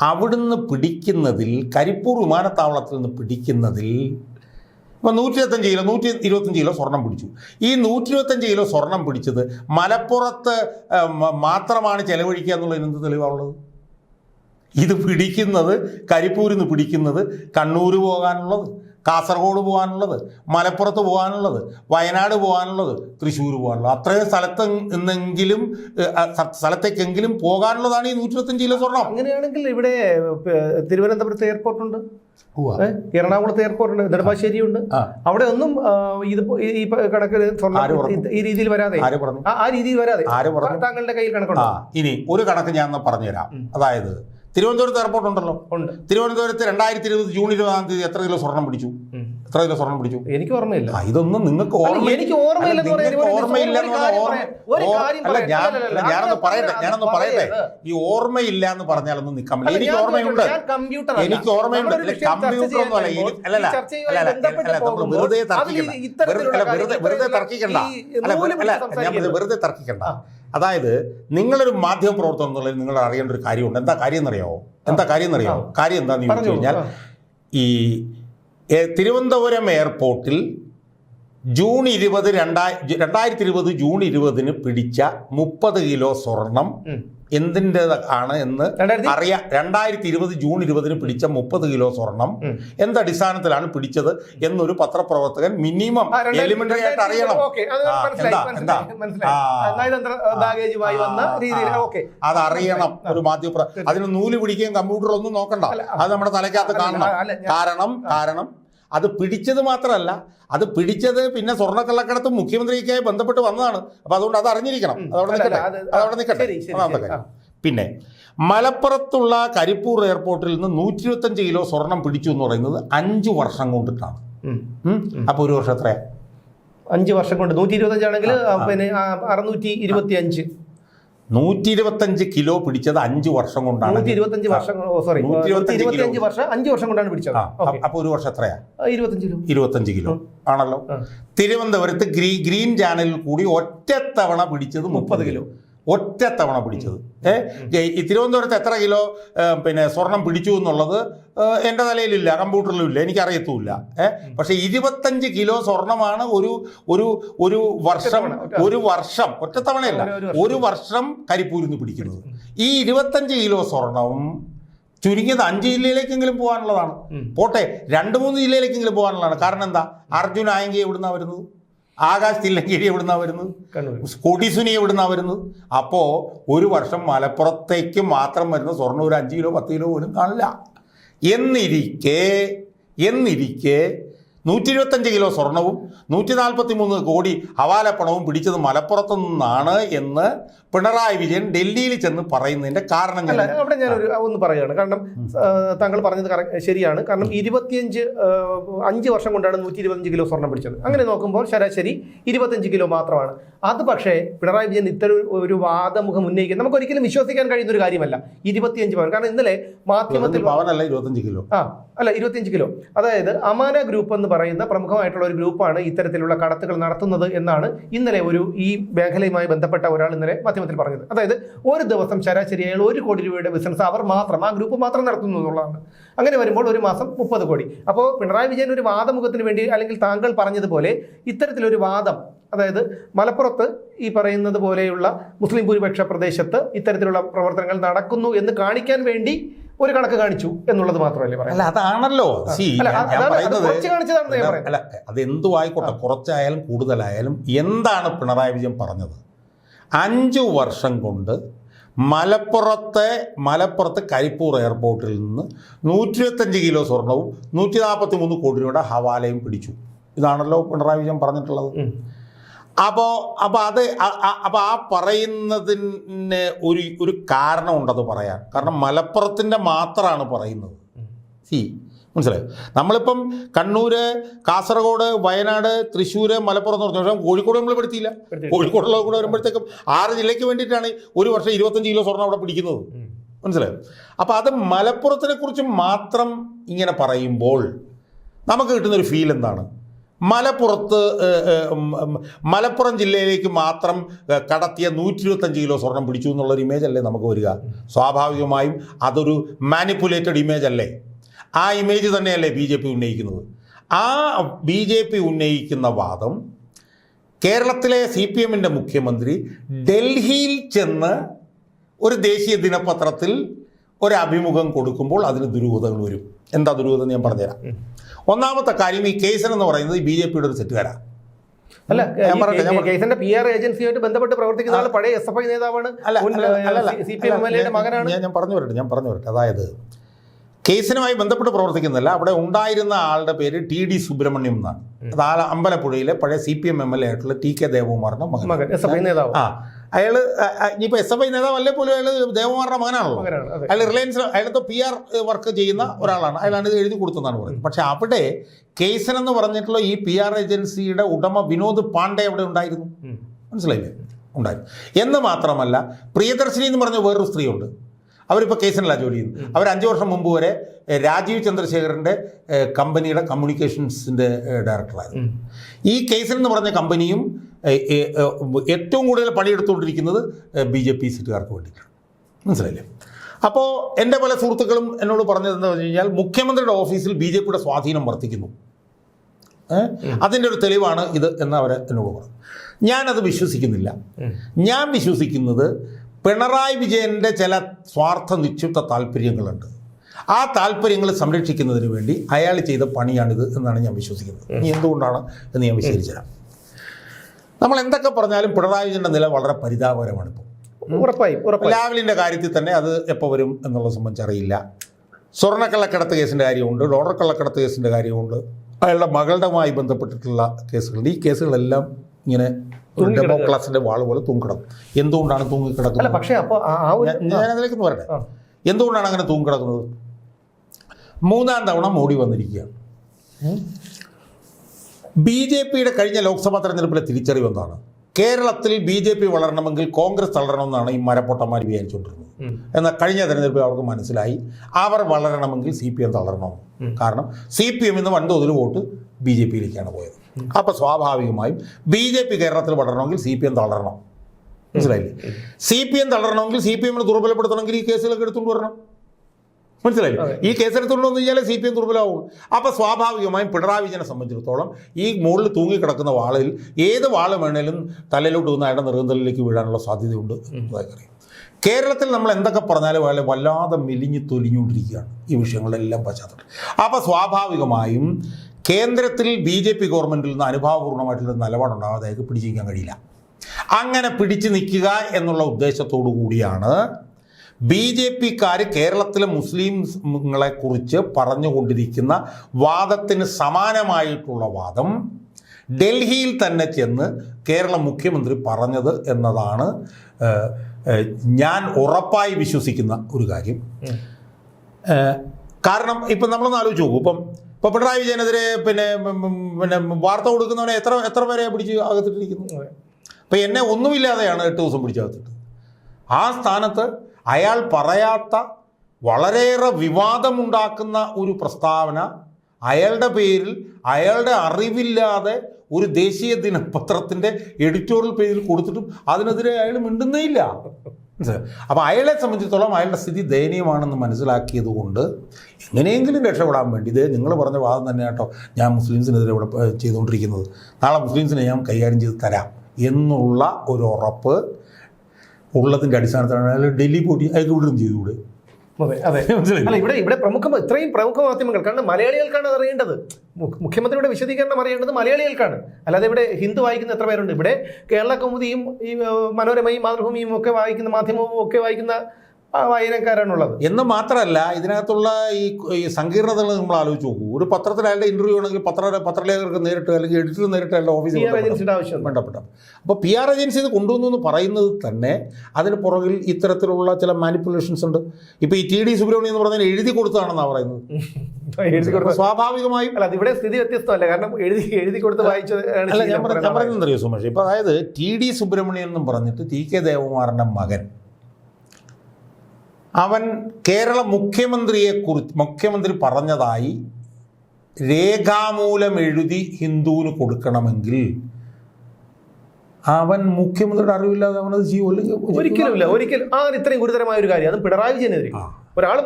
അവിടുന്ന് പിടിക്കുന്നതിൽ കരിപ്പൂർ വിമാനത്താവളത്തിൽ നിന്ന് പിടിക്കുന്നതിൽ ഇപ്പം നൂറ്റി ഇരുപത്തഞ്ച് കിലോ നൂറ്റി ഇരുപത്തഞ്ച് കിലോ സ്വർണം പിടിച്ചു. ഈ നൂറ്റി ഇരുപത്തഞ്ച് കിലോ സ്വർണം പിടിച്ചത് മലപ്പുറത്ത് മാത്രമാണ് ചെലവഴിക്കുക എന്നുള്ളതിന് എന്ത് തെളിവാണുള്ളത്? ഇത് പിടിക്കുന്നത് കരിപ്പൂരിൽ നിന്ന് പിടിക്കുന്നത് കണ്ണൂർ പോകാനുള്ളത്. കാസർഗോഡ് പോകാനുള്ളത് മലപ്പുറത്ത് പോകാനുള്ളത് വയനാട് പോകാനുള്ളത് തൃശ്ശൂർ പോകാനുള്ളത്. അത്രയും സ്ഥലത്ത് നിന്നെങ്കിലും സ്ഥലത്തേക്കെങ്കിലും പോകാനുള്ളതാണ് ഈ നൂറ്റിരുപത്തഞ്ച് കിലോ സ്വർണം. അങ്ങനെയാണെങ്കിൽ ഇവിടെ തിരുവനന്തപുരത്ത് എയർപോർട്ട് ഉണ്ട്. ഏഹ്, എറണാകുളത്ത് എയർപോർട്ട് ഉണ്ട് നെടുമ്പാശ്ശേരി ഉണ്ട്. അവിടെ ഒന്നും ഇത് ഈ കണക്കിൽ ഈ- രീതിയിൽ വരാതെ. ആ- രീതിയിൽ വരാതെ? താങ്കളുടെ കയ്യിൽ കണക്കുണ്ട്? ഇനി ഒരു കണക്ക് ഞാൻ പറഞ്ഞുതരാം. അതായത് തിരുവനന്തപുരത്ത് എയർപോർട്ട് ഉണ്ടല്ലോ. ഉണ്ട്. തിരുവനന്തപുരത്ത് രണ്ടായിരത്തി ഇരുപത് ജൂൺ ഇരുപതാം തീയതി എത്ര കിലോ സ്വർണം പിടിച്ചു? എത്ര കിലോ സ്വർണം പിടിച്ചു? എനിക്ക് ഓർമ്മയില്ല. ഇതൊന്നും നിങ്ങൾക്ക് ഓർമ്മയില്ല. ഓർമ്മ എനിക്ക് ഓർമ്മയില്ലെന്ന് അല്ല, പറയാൻ നിങ്ങൾക്ക് ഒരു- ഓർമ്മയില്ലെന്ന് ഒരു പറഞ്ഞാൽ കാര്യം ഓർമ്മ- പറയാം. ഒരു കാര്യം അല്ല, ഞാൻ- അല്ല, അല്ല, അല്ല, അല്ല, ഞാനൊന്ന് പറയട്ടെ ഞാനൊന്ന് പറയട്ടെ. ഈ ഓർമ്മയില്ല എന്ന് പറഞ്ഞാലൊന്നും നിൽക്കാൻ അല്ല, പറ്റില്ല എനിക്ക് ഓർമ്മയുണ്ട്. എനിക്ക് ഓർമ്മയുണ്ട്. കമ്പ്യൂട്ടർ ഒന്നും അല്ല ചെയ്യുമ്പോൾ അല്ല അല്ല ഈ ചർച്ചയുമായി അല്ല, അല്ല, ബന്ധപ്പെട്ട് അല്ല, നമ്മൾ വെറുതെ തർക്കിക്കണ്ട. വെറുതെ- തർക്കിക്കണ്ട. അല്ല അല്ല ഞാൻ വെറുതെ തർക്കിക്കണ്ട. അതായത് നിങ്ങളൊരു മാധ്യമ പ്രവർത്തനം എന്നുള്ളത് നിങ്ങൾ അറിയേണ്ട ഒരു കാര്യമുണ്ട്. എന്താ കാര്യം എന്നറിയാമോ എന്താ കാര്യം എന്നറിയാമോ കാര്യം എന്താണെന്ന് ചോദിച്ചു. കഴിഞ്ഞാൽ ഈ തിരുവനന്തപുരം എയർപോർട്ടിൽ ജൂൺ ഇരുപത് രണ്ടായി രണ്ടായിരത്തി ഇരുപത് ജൂൺ ഇരുപതിന് പിടിച്ച മുപ്പത് കിലോ സ്വർണം. എന്തിന്റെ ആണ് എന്ന് അറിയാം രണ്ടായിരത്തി ഇരുപത് ജൂൺ ഇരുപതിന് പിടിച്ച മുപ്പത് കിലോ സ്വർണം. എന്തടിസ്ഥാനത്തിലാണ് പിടിച്ചത് എന്നൊരു പത്രപ്രവർത്തകൻ മിനിമം എലിമെന്ററി ആയിട്ട് അറിയണം. അത് ഒരു മാധ്യമ അതിന് നൂൽ പിടിക്കുകയും കമ്പ്യൂട്ടറൊന്നും നോക്കണ്ട. അത് നമ്മുടെ തലയ്ക്കകത്ത് കാണണം. കാരണം കാരണം അത് പിടിച്ചത് മാത്രമല്ല അത് പിടിച്ചത് പിന്നെ സ്വർണക്കള്ളക്കടത്ത് മുഖ്യമന്ത്രിക്കായി ബന്ധപ്പെട്ട് വന്നതാണ്. അപ്പൊ അതുകൊണ്ട് അത് അറിഞ്ഞിരിക്കണം. അതവിടെ നിൽക്കട്ടെ അതവിടെ നിൽക്കട്ടെ കാര്യം പിന്നെ മലപ്പുറത്തുള്ള കരിപ്പൂർ എയർപോർട്ടിൽ നിന്ന് നൂറ്റി ഇരുപത്തഞ്ച് കിലോ സ്വർണം പിടിച്ചു എന്ന് പറയുന്നത് അഞ്ച് വർഷം കൊണ്ടിട്ടാണ്. ഉം. ഉം. അപ്പൊ ഒരു വർഷം എത്രയാ? അഞ്ച് വർഷം കൊണ്ട് നൂറ്റി ഇരുപത്തഞ്ചാണെങ്കിൽ പിന്നെ അറുന്നൂറ്റി ഇരുപത്തി അഞ്ച് നൂറ്റി ഇരുപത്തഞ്ച് കിലോ പിടിച്ചത് അഞ്ച് വർഷം കൊണ്ടാണ്. നൂറ്റി ഇരുപത്തഞ്ച് വർഷം സോറി നൂറ്റി ഇരുപത്തഞ്ച് വർഷം അഞ്ച് വർഷം കൊണ്ടാണ് പിടിച്ചത്. ആ, അപ്പൊ ഒരു വർഷം എത്രയാ ഇരുപത്തഞ്ച് കിലോ. ഇരുപത്തഞ്ച് കിലോ. ആണല്ലോ. തിരുവനന്തപുരത്ത് ഗ്രീൻ ചാനലിൽ കൂടി ഒറ്റത്തവണ പിടിച്ചത് മുപ്പത് കിലോ. ഒറ്റത്തവണ പിടിച്ചത്. ഏ? ഈ തിരുവനന്തപുരത്ത് എത്ര കിലോ പിന്നെ സ്വർണം പിടിച്ചു എന്നുള്ളത് എന്റെ തലയിലില്ല കമ്പ്യൂട്ടറിലും ഇല്ല എനിക്കറിയത്തുമില്ല. ഏ? പക്ഷെ ഇരുപത്തഞ്ച് കിലോ സ്വർണമാണ് ഒരു ഒരു ഒരു വർഷം ഒരു വർഷം ഒറ്റത്തവണയല്ല ഒരു- ഒരു വർഷം. കരിപ്പൂരിന്ന് വർഷം കരിപ്പൂരിൽ നിന്ന് പിടിക്കുന്നത് ഈ ഇരുപത്തഞ്ച് കിലോ സ്വർണവും ചുരുങ്ങിയത് അഞ്ച് ജില്ലയിലേക്കെങ്കിലും പോകാനുള്ളതാണ്. പോട്ടെ രണ്ട് മൂന്ന് ജില്ലയിലേക്കെങ്കിലും പോകാനുള്ളതാണ്. കാരണം എന്താ? അർജുൻ ആയങ്കി എവിടുന്നാ വരുന്നത്? ആകാശ് തില്ലങ്കേരി എവിടുന്നാ വരുന്നത്? കണ്ണൂർ കൊടിസുനി എവിടുന്നാ വരുന്നത്? അപ്പോ ഒരു വർഷം മലപ്പുറത്തേക്ക് മാത്രം വരുന്ന സ്വർണ ഒരു അഞ്ച് കിലോ പത്ത് കിലോ പോലും കാണില്ല. എന്നിരിക്കെ എന്നിരിക്കെ നൂറ്റി ഇരുപത്തഞ്ച് കിലോ സ്വർണവും നൂറ്റി നാൽപ്പത്തി മൂന്ന് കോടി ഹവാലപ്പണവും പിടിച്ചത് മലപ്പുറത്തു നിന്നാണ് എന്ന് പിണറായി വിജയൻ ഡൽഹിയിൽ ചെന്ന് പറയുന്നതിന്റെ കാരണം അല്ല ഞാൻ അവിടെ ഞാനൊരു ഒന്ന് പറയുകയാണ്. കാരണം താങ്കൾ പറഞ്ഞത് ശരിയാണ്. കാരണം ഇരുപത്തിയഞ്ച് അഞ്ച് വർഷം കൊണ്ടാണ് നൂറ്റി ഇരുപത്തഞ്ച് കിലോ സ്വർണം പിടിച്ചത്. അങ്ങനെ നോക്കുമ്പോൾ ശരാശരി ഇരുപത്തഞ്ച് കിലോ മാത്രമാണ്. അത് പക്ഷേ പിണറായി വിജയൻ ഇത്തരം ഒരു വാദമുഖം ഉന്നയിക്കുന്നത് നമുക്ക് ഒരിക്കലും വിശ്വസിക്കാൻ കഴിയുന്ന ഒരു കാര്യമല്ല. ഇരുപത്തിയഞ്ച് പവൻ. കാരണം ഇന്നലെ മാധ്യമത്തിൽ പവനല്ല ഇരുപത്തഞ്ച് കിലോ. ആ അല്ല ഇരുപത്തിയഞ്ച് കിലോ. അതായത് അമാന ഗ്രൂപ്പ് എന്ന് പറയുന്ന പ്രമുഖമായിട്ടുള്ള ഒരു ഗ്രൂപ്പാണ് ഇത്തരത്തിലുള്ള കടത്തുകൾ നടത്തുന്നത് എന്നാണ് ഇന്നലെ ഒരു ഈ മേഖലയുമായി ബന്ധപ്പെട്ട ഒരാൾ ഇന്നലെ മാധ്യമത്തിൽ പറഞ്ഞത്. അതായത് ഒരു ദിവസം ശരാശരി അയാൾ ഒരു കോടി രൂപയുടെ ബിസിനസ് അവർ മാത്രം ആ ഗ്രൂപ്പ് മാത്രം നടത്തുന്നു എന്നുള്ളതാണ്. അങ്ങനെ വരുമ്പോൾ ഒരു മാസം മുപ്പത് കോടി. അപ്പോൾ പിണറായി വിജയൻ ഒരു വാദമുഖത്തിന് വേണ്ടി അല്ലെങ്കിൽ താങ്കൾ പറഞ്ഞതുപോലെ ഇത്തരത്തിലൊരു വാദം അതായത് മലപ്പുറത്ത് ഈ പറയുന്നത് പോലെയുള്ള മുസ്ലിം ഭൂരിപക്ഷ പ്രദേശത്ത് ഇത്തരത്തിലുള്ള പ്രവർത്തനങ്ങൾ നടക്കുന്നു എന്ന് കാണിക്കാൻ വേണ്ടി ഒരു കണക്ക് കാണിച്ചു എന്നുള്ളത് മാത്രമല്ലേ പറയാം അല്ല അതാണല്ലോ. അല്ല, അത് എന്തു ആയിക്കോട്ടെ കുറച്ചായാലും കൂടുതലായാലും എന്താണ് പിണറായി വിജയൻ പറഞ്ഞത്? അഞ്ചു വർഷം കൊണ്ട് മലപ്പുറത്തെ മലപ്പുറത്ത് കരിപ്പൂർ എയർപോർട്ടിൽ നിന്ന് നൂറ്റി ഇരുപത്തഞ്ച് കിലോ സ്വർണവും നൂറ്റി നാൽപ്പത്തി മൂന്ന് കോടി രൂപയുടെ ഹവാലയും പിടിച്ചു. ഇതാണല്ലോ പിണറായി വിജയൻ പറഞ്ഞിട്ടുള്ളത്. അപ്പോൾ അപ്പോൾ അത് അപ്പോൾ ആ പറയുന്നതിന് ഒരു ഒരു കാരണമുണ്ടത് പറയാൻ. കാരണം മലപ്പുറത്തിന്റെ മാത്രമാണ് പറയുന്നത്. സി മനസ്സിലായോ? നമ്മളിപ്പം കണ്ണൂര് കാസർഗോഡ് വയനാട് തൃശ്ശൂർ മലപ്പുറം എന്ന് പറഞ്ഞു പക്ഷേ കോഴിക്കോട് നമ്മൾ പെടുത്തിയില്ല. കോഴിക്കോടുള്ള കൂടെ വരുമ്പോഴത്തേക്കും ആറ് ജില്ലയ്ക്ക് വേണ്ടിയിട്ടാണ് ഒരു വർഷം ഇരുപത്തഞ്ച് കിലോ സ്വർണം അവിടെ പിടിക്കുന്നത്. മനസ്സിലായോ? അപ്പോൾ അത് മലപ്പുറത്തിനെ കുറിച്ച് മാത്രം ഇങ്ങനെ പറയുമ്പോൾ നമുക്ക് കിട്ടുന്നൊരു ഫീൽ എന്താണ്? മലപ്പുറത്ത് മലപ്പുറം ജില്ലയിലേക്ക് മാത്രം കടത്തിയ നൂറ്റി ഇരുപത്തഞ്ച് കിലോ സ്വർണം പിടിച്ചു എന്നുള്ളൊരു ഇമേജ് അല്ലേ നമുക്ക് വരിക? സ്വാഭാവികമായും അതൊരു മാനിപ്പുലേറ്റഡ് ഇമേജ് അല്ലേ? ആ ഇമേജ് തന്നെയല്ലേ ബി ജെ പി ഉന്നയിക്കുന്നത്. ആ ബി ജെ പി ഉന്നയിക്കുന്ന വാദം കേരളത്തിലെ സി പി എമ്മിന്റെ മുഖ്യമന്ത്രി ഡൽഹിയിൽ ചെന്ന് ഒരു ദേശീയ ദിനപത്രത്തിൽ ഒരു അഭിമുഖം കൊടുക്കുമ്പോൾ അതിന് ദുരൂഹതകൾ വരും. എന്താ ദുരൂഹത ഞാൻ പറഞ്ഞുതരാം. ഒന്നാമത്തെ കാര്യം ഈ കേസൻ എന്ന് പറയുന്നത് ബി ജെ പിയുടെ ഒരു സെറ്റുകാരാണ് അല്ല. കേസിന്റെ പി ആർ ഏജൻസിയുമായിട്ട് ബന്ധപ്പെട്ട് പ്രവർത്തിക്കുന്ന ആൾ പഴയ എസ് എഫ് ഐ നേതാവാണ്. മകനാണ്. ഞാൻ പറഞ്ഞു വരട്ടെ ഞാൻ പറഞ്ഞു വരട്ടെ. അതായത് കേസിനുമായി ബന്ധപ്പെട്ട് പ്രവർത്തിക്കുന്നില്ല അവിടെ ഉണ്ടായിരുന്ന ആളുടെ പേര് ടി ഡി സുബ്രഹ്മണ്യം എന്നാണ്. അത് ആ അമ്പലപ്പുഴയിലെ പഴയ C P M M L A ആയിട്ടുള്ള ടി കെ ദേവകുമാറിന്റെ മകൻ ആ അയാൾ ഇനിയിപ്പോൾ എസ് എഫ് ഐ നേതാവല്ലേ പോലും അയാൾ ദേവമാരുടെ മകനാണല്ലോ? മകനാണ് അയാൾ റിലയൻസ് അയാളത്തെ പി ആർ വർക്ക് ചെയ്യുന്ന ഒരാളാണ്. അയാളാണ് ഇത് എഴുതി കൊടുത്തതെന്നാണ് പറയുന്നത്. പക്ഷെ അവിടെ കേസൻ എന്ന് പറഞ്ഞിട്ടുള്ള ഈ പി ആർ ഏജൻസിയുടെ ഉടമ വിനോദ് പാണ്ഡെ അവിടെ ഉണ്ടായിരുന്നു. മനസ്സിലായില്ലേ? ഉണ്ടായിരുന്നു. എന്ന് മാത്രമല്ല പ്രിയദർശിനി എന്ന് പറഞ്ഞ വേറൊരു സ്ത്രീയുണ്ട്. അവരിപ്പോൾ കേസിനല്ല ജോലി ചെയ്യുന്നത്. അവർ അഞ്ച് വർഷം മുമ്പ് വരെ രാജീവ് ചന്ദ്രശേഖരന്റെ കമ്പനിയുടെ കമ്മ്യൂണിക്കേഷൻസിന്റെ ഡയറക്ടറായിരുന്നു. ഈ കേസിൽ എന്ന് പറഞ്ഞ കമ്പനിയും ഏറ്റവും കൂടുതൽ പണിയെടുത്തുകൊണ്ടിരിക്കുന്നത് ബി ജെ പി സീറ്റുകാർക്ക് വേണ്ടിയിട്ടാണ്. മനസ്സിലായില്ലേ? അപ്പോൾ എന്റെ പല സുഹൃത്തുക്കളും എന്നോട് പറഞ്ഞത് എന്താ വെച്ച് കഴിഞ്ഞാൽ മുഖ്യമന്ത്രിയുടെ ഓഫീസിൽ ബി ജെ പിയുടെ സ്വാധീനം വർദ്ധിക്കുന്നു അതിന്റെ ഒരു തെളിവാണ് ഇത് എന്ന് അവർ എന്നോട് പറഞ്ഞു. ഞാനത് വിശ്വസിക്കുന്നില്ല. ഞാൻ വിശ്വസിക്കുന്നത് പിണറായി വിജയന്റെ ചില സ്വാർത്ഥ നിക്ഷിപ്ത താല്പര്യങ്ങളുണ്ട്. ആ താല്പര്യങ്ങൾ സംരക്ഷിക്കുന്നതിന് വേണ്ടി അയാൾ ചെയ്ത പണിയാണിത് എന്നാണ് ഞാൻ വിശ്വസിക്കുന്നത്. ഇനി എന്തുകൊണ്ടാണ് എന്ന് ഞാൻ വിശദീകരിച്ചു തരാം. നമ്മൾ എന്തൊക്കെ പറഞ്ഞാലും പിണറായി വിജയന്റെ നില വളരെ പരിതാപകരമാണ് ഇപ്പോൾ ഉറപ്പായി ഉറപ്പായും. ലാവലിന്റെ കാര്യത്തിൽ തന്നെ അത് എപ്പോൾ വരും എന്നുള്ളത് സംബന്ധിച്ച് അറിയില്ല. സ്വർണക്കള്ളക്കടത്ത് കേസിന്റെ കാര്യമുണ്ട് ഡോളർ കള്ളക്കടത്ത് കേസിന്റെ കാര്യമുണ്ട്. അയാളുടെ മകളുടെമായി ബന്ധപ്പെട്ടിട്ടുള്ള കേസുകളുണ്ട്. ഈ കേസുകളെല്ലാം ഇങ്ങനെ ഒരു തൂങ്ങിക്കിടക്കുക. വാൾ പോലെ തൂങ്ങിക്കിടക്കും. എന്തുകൊണ്ടാണ് തൂങ്ങിക്കിടക്കുന്നത്? പക്ഷേ അപ്പോൾ ഞാൻ- ഞാനതിലേക്ക് പറയട്ടെ എന്തുകൊണ്ടാണ് അങ്ങനെ തൂങ്ങിക്കിടക്കുന്നത്? മൂന്നാം തവണ മോഡി വന്നിരിക്കുകയാണ്. ബി ജെ പിയുടെ കഴിഞ്ഞ ലോക്സഭാ തെരഞ്ഞെടുപ്പിലെ തിരിച്ചറിവ് എന്താണ്? കേരളത്തിൽ ബി ജെ പി വളരണമെങ്കിൽ കോൺഗ്രസ് തളരണമെന്നാണ് ഈ മരപ്പൊട്ടന്മാർ വിചാരിച്ചുകൊണ്ടിരുന്നത്. എന്നാൽ കഴിഞ്ഞ തെരഞ്ഞെടുപ്പിൽ അവർക്ക് മനസ്സിലായി അവർ വളരണമെങ്കിൽ സി പി എം തളരണം കാരണം സി പി എമ്മിൽ നിന്ന് വൻതോതിൽ വോട്ട് ബി ജെ പിയിലേക്കാണ് പോയത്. അപ്പോൾ സ്വാഭാവികമായും ബി ജെ പി കേരളത്തിൽ വളരണമെങ്കിൽ സി പി എം തളരണം. മനസ്സിലായില്ലേ? സി പി എം തളരണമെങ്കിൽ സി പി എമ്മിനെ ദുർബലപ്പെടുത്തണമെങ്കിൽ ഈ കേസുകളൊക്കെ എടുത്തുകൊണ്ട് വരണം. മനസ്സിലായില്ലേ? ഈ കേസെടുത്തുകൊണ്ട് വന്നു കഴിഞ്ഞാൽ സി പി എം ദുർബലമാവുള്ളൂ. അപ്പോൾ സ്വാഭാവികമായും പിണറായി വിജയനെ സംബന്ധിച്ചിടത്തോളം ഈ മുകളിൽ തൂങ്ങിക്കിടക്കുന്ന വാളിൽ ഏത് വാൾ വേണേലും തലയിലോട്ട് വന്ന് അയാളുടെ നിറുന്തലിലേക്ക് വീഴാനുള്ള സാധ്യതയുണ്ട് എന്നറിയാം കേരളത്തിൽ നമ്മൾ എന്തൊക്കെ പറഞ്ഞാലും അയാളെ വല്ലാതെ മെലിഞ്ഞ് തൊലിഞ്ഞുകൊണ്ടിരിക്കുകയാണ്. ഈ വിഷയങ്ങളെല്ലാം പശ്ചാത്തലത്തിൽ. അപ്പോൾ സ്വാഭാവികമായും കേന്ദ്രത്തിൽ ബി ജെ പി ഗവൺമെന്റിൽ നിന്ന് അനുഭാവപൂർണമായിട്ടുള്ള നിലപാടുണ്ടാകാതെ അയാൾക്ക് പിടിച്ചു നിൽക്കാൻ കഴിയില്ല. അങ്ങനെ പിടിച്ചു നിൽക്കുക എന്നുള്ള ഉദ്ദേശത്തോടു കൂടിയാണ് ബി ജെ പിക്കാർ കേരളത്തിലെ മുസ്ലിംങ്ങളെ കുറിച്ച് പറഞ്ഞുകൊണ്ടിരിക്കുന്ന വാദത്തിന് സമാനമായിട്ടുള്ള വാദം ഡൽഹിയിൽ തന്നെ ചെന്ന് കേരള മുഖ്യമന്ത്രി പറഞ്ഞത് എന്നതാണ് ഞാൻ ഉറപ്പായി വിശ്വസിക്കുന്ന ഒരു കാര്യം. കാരണം ഇപ്പം നമ്മളൊന്ന് ആലോചിച്ച് നോക്കൂ. ഇപ്പം ഇപ്പം പിണറായി വിജയനെതിരെ പിന്നെ പിന്നെ വാർത്ത കൊടുക്കുന്നവനെ എത്ര എത്ര പേരെ പിടിച്ച് അകത്തിട്ടിരിക്കുന്നു? അപ്പോൾ അപ്പം എന്നെ ഒന്നുമില്ലാതെയാണ് എട്ട് ദിവസം പിടിച്ചകത്തിട്ട് ആ സ്ഥാനത്ത് അയാൾ പറയാത്ത വളരെയേറെ വിവാദമുണ്ടാക്കുന്ന ഒരു പ്രസ്താവന അയാളുടെ പേരിൽ അയാളുടെ അറിവില്ലാതെ ഒരു ദേശീയ ദിനപത്രത്തിന്റെ എഡിറ്റോറിയൽ പേജിൽ കൊടുത്തിട്ടും അതിനെതിരെ അയാൾ മിണ്ടുന്നേ ഇല്ല. അപ്പോൾ അയാളെ സംബന്ധിച്ചിടത്തോളം അയാളുടെ സ്ഥിതി ദയനീയമാണെന്ന് മനസ്സിലാക്കിയത് കൊണ്ട് എങ്ങനെയെങ്കിലും രക്ഷപ്പെടാൻ വേണ്ടി ഇത് നിങ്ങൾ പറഞ്ഞ വാദം തന്നെ കേട്ടോ ഞാൻ മുസ്ലിംസിനെതിരെ ഇവിടെ ചെയ്തുകൊണ്ടിരിക്കുന്നത്. നാളെ മുസ്ലിംസിനെ ഞാൻ കൈകാര്യം ചെയ്ത് തരാം എന്നുള്ള ഒരു ഉറപ്പ് ഉള്ളതിന്റെ അടിസ്ഥാനത്തിലാണ് ഡൽഹി പോയിട്ട് അയാൾക്ക് വിടുകയും ചെയ്തുകൂടെ? അതെ അല്ല ഇവിടെ ഇവിടെ പ്രമുഖ ഇത്രയും പ്രമുഖ മാധ്യമങ്ങൾ കാരണം മലയാളികൾക്കാണ് അത് അറിയേണ്ടത് മുഖ്യമന്ത്രിയുടെ വിശദീകരണം അറിയേണ്ടത് മലയാളികൾക്കാണ്. അല്ലാതെ ഇവിടെ ഹിന്ദു വായിക്കുന്ന എത്ര പേരുണ്ട്? ഇവിടെ കേരള കൗമുദിയും ഈ മനോരമയും മാതൃഭൂമിയും ഒക്കെ വായിക്കുന്ന മാധ്യമവും ഒക്കെ വായിക്കുന്ന വായനക്കാരാണുള്ളത് എന്ന് മാത്രമല്ല ഇതിനകത്തുള്ള ഈ ഈ സങ്കീർണതകൾ നമ്മൾ ആലോചിച്ച് നോക്കൂ. ഒരു പത്രത്തിൽ അയാളുടെ ഇന്റർവ്യൂ ആണെങ്കിൽ പത്ര പത്രലേഖകർക്ക് നേരിട്ട് അല്ലെങ്കിൽ എഡിറ്റർ നേരിട്ട് അയാളുടെ ഓഫീസിൽ ആവശ്യം. ബന്ധപ്പെട്ട അപ്പോൾ പി ആർ ഏജൻസി ഇത് കൊണ്ടുവന്നു എന്ന് പറയുന്നത് തന്നെ അതിന് പുറകിൽ ഇത്തരത്തിലുള്ള ചില മാനിപ്പുലേഷൻസ് ഉണ്ട്. ഇപ്പോൾ ഈ ടി ഡി സുബ്രഹ്മണ്യം എന്ന് പറഞ്ഞാൽ എഴുതി കൊടുത്തതാണെന്നാണ് പറയുന്നത്. എഴുതി കൊടുത്ത സ്വാഭാവികമായും അല്ല അതിവിടെ സ്ഥിതി വ്യത്യസ്തമല്ല. കാരണം എഴുതി എഴുതി കൊടുത്ത് വായിച്ചത് അല്ല ഞാൻ പറയുന്നത്. പറയുന്നത്. അറിയോ സുമേഷ് ഇപ്പോൾ അതായത് ടി ഡി സുബ്രഹ്മണ്യം എന്നും പറഞ്ഞിട്ട് ടി കെ ദേവകുമാറിന്റെ മകൻ അവൻ കേരള മുഖ്യമന്ത്രിയെ കുറിച്ച് മുഖ്യമന്ത്രി പറഞ്ഞതായി രേഖാമൂലം എഴുതി ഹിന്ദുവിന് കൊടുക്കണമെങ്കിൽ അവൻ മുഖ്യമന്ത്രിയുടെ അറിവില്ലാതെ അവനത് ചെയ്യുമല്ലോ ഒരിക്കലുമില്ല ഒരിക്കലും ആ ഇത്രയും ഗുരുതരമായ ഒരു കാര്യം. അത് പിണറായി വിജയനെതിരെ. ഒരാൾ